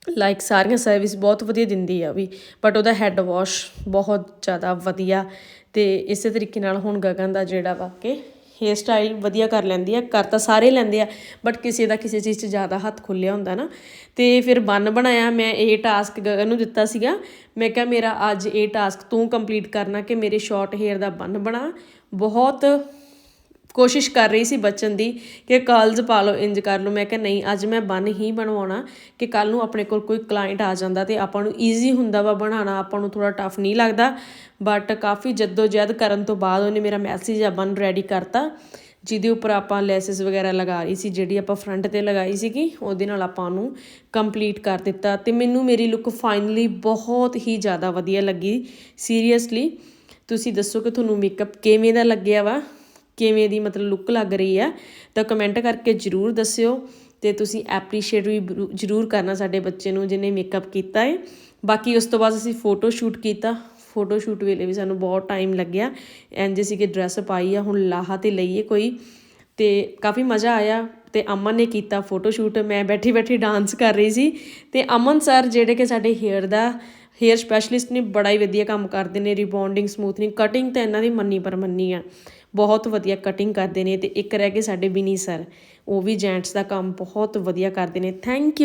ਲਾਈਕ ਸਾਰੀਆਂ ਸਰਵਿਸ ਬਹੁਤ ਵਧੀਆ ਦਿੰਦੀ ਆ ਵੀ ਬਟ ਉਹਦਾ ਹੈੱਡ ਵਾਸ਼ ਬਹੁਤ ਜ਼ਿਆਦਾ ਵਧੀਆ ਅਤੇ ਇਸੇ ਤਰੀਕੇ ਨਾਲ ਹੁਣ ਗਗਨ ਦਾ ਜਿਹੜਾ ਵਾ ਕਿ ਹੇਅਰ ਸਟਾਈਲ ਵਧੀਆ ਕਰ ਲੈਂਦੀ ਆ ਕਰ ਤਾਂ ਸਾਰੇ ਲੈਂਦੇ ਆ ਬਟ ਕਿਸੇ ਦਾ ਕਿਸੇ ਚੀਜ਼ 'ਚ ਜ਼ਿਆਦਾ ਹੱਥ ਖੁੱਲਿਆ ਹੁੰਦਾ ਨਾ, ਤੇ ਫਿਰ ਬੰਨ ਬਣਾਇਆ, ਮੈਂ ਇਹ ਟਾਸਕ ਗਗਨ ਨੂੰ ਦਿੱਤਾ ਸੀਗਾ, ਮੈਂ ਕਿਹਾ ਮੇਰਾ ਅੱਜ ਇਹ ਟਾਸਕ ਤੂੰ ਕੰਪਲੀਟ ਕਰਨਾ ਕਿ ਮੇਰੇ ਸ਼ਾਰਟ ਹੇਅਰ ਦਾ ਬੰਨ ਬਣਾ, ਬਹੁਤ ਕੋਸ਼ਿਸ਼ ਕਰ ਰਹੀ ਸੀ ਬਚਨ ਦੀ ਕਿ ਕਾਲਜ ਪਾ ਲਓ, ਇੰਜ ਕਰ ਲਓ। ਮੈਂ ਕਿਹਾ, ਨਹੀਂ, ਅੱਜ ਮੈਂ ਬਨ ਹੀ ਬਣਵਾਉਣਾ ਕਿ ਕੱਲ ਨੂੰ ਆਪਣੇ ਕੋਲ ਕੋਈ ਕਲਾਇੰਟ ਆ ਜਾਂਦਾ ਤੇ ਆਪਾਂ ਨੂੰ ਈਜ਼ੀ ਹੁੰਦਾ ਵਾ ਬਣਾਉਣਾ, ਆਪਾਂ ਨੂੰ ਥੋੜਾ ਟਫ ਨਹੀਂ ਲੱਗਦਾ। ਬਟ ਕਾਫੀ ਜਹਿਦ ਕਰਨ ਤੋਂ ਬਾਅਦ ਉਹਨੇ ਮੇਰਾ ਮੈਸੇਜ ਆ ਬਨ ਰੈਡੀ ਕਰਤਾ, ਜਿਹਦੇ ਉੱਪਰ ਆਪਾਂ ਲੈਸਸ ਵਗੈਰਾ ਲਗਾ ਰਹੀ ਸੀ, ਜਿਹੜੀ ਆਪਾਂ ਫਰੰਟ ਤੇ ਲਗਾਈ ਸੀਗੀ, ਉਹਦੇ ਨਾਲ ਆਪਾਂ ਉਹਨੂੰ ਕੰਪਲੀਟ ਕਰ ਦਿੱਤਾ ਤੇ ਮੈਨੂੰ ਮੇਰੀ ਲੁੱਕ ਫਾਈਨਲੀ ਬਹੁਤ ਹੀ ਜ਼ਿਆਦਾ ਵਧੀਆ ਲੱਗੀ। ਸੀਰੀਅਸਲੀ ਤੁਸੀਂ ਦੱਸੋ ਕਿ ਤੁਹਾਨੂੰ ਮੇਕਅਪ ਕਿਵੇਂ ਦਾ ਲੱਗਿਆ ਵਾ? ਕਿਵੇਂ ਦੀ ਮਤਲਬ ਲੁੱਕ ਲੱਗ ਰਹੀ ਆ ਤਾਂ ਕਮੈਂਟ ਕਰਕੇ ਜਰੂਰ ਦੱਸਿਓ ਤੇ ਤੁਸੀਂ ਐਪਰੀਸ਼ੀਏਟ ਵੀ ਜਰੂਰ ਕਰਨਾ ਸਾਡੇ ਬੱਚੇ ਨੂੰ ਜਿਹਨੇ ਮੇਕਅਪ ਕੀਤਾ ਹੈ। ਬਾਕੀ ਉਸ ਤੋਂ ਬਾਅਦ ਅਸੀਂ ਫੋਟੋ ਸ਼ੂਟ ਕੀਤਾ। ਫੋਟੋ ਸ਼ੂਟ ਵੇਲੇ ਵੀ ਸਾਨੂੰ ਬਹੁਤ ਟਾਈਮ ਲੱਗਿਆ। ਇੰਜ ਸੀ ਕਿ ਡਰੈਸ ਪਾਈ ਆ, ਹੁਣ ਲਾਹਾ ਤੇ ਲਈਏ ਕੋਈ। ਤੇ ਕਾਫੀ ਮਜ਼ਾ ਆਇਆ ਤੇ ਅਮਨ ਨੇ ਕੀਤਾ ਫੋਟੋ ਸ਼ੂਟ ਮੈਂ ਬੈਠੀ ਬੈਠੀ ਡਾਂਸ ਕਰ ਰਹੀ ਸੀ। ਤੇ ਅਮਨ ਸਰ ਜਿਹੜੇ ਕਿ ਸਾਡੇ ਹੇਅਰ ਦਾ ਹੇਅਰ ਸਪੈਸ਼ਲਿਸਟ ਨੇ, ਬੜਾ ਹੀ ਵਧੀਆ ਕੰਮ ਕਰਦੇ ਨੇ ਰਿਬੌਂਡਿੰਗ ਸਮੂਥਨਿੰਗ ਕਟਿੰਗ ਤਾਂ ਇਹਨਾਂ ਦੀ ਮੰਨੀ ਪਰ ਮੰਨੀ ਆ। ਬਹੁਤ ਵਧੀਆ ਕਟਿੰਗ ਕਰਦੇ ਨੇ ਅਤੇ ਇੱਕ ਰਹਿ ਗਏ ਸਾਡੇ ਬਿਨੀ ਸਰ ਉਹ ਵੀ ਜੈਂਟਸ ਦਾ ਕੰਮ ਬਹੁਤ ਵਧੀਆ ਕਰਦੇ ਨੇ। Thank you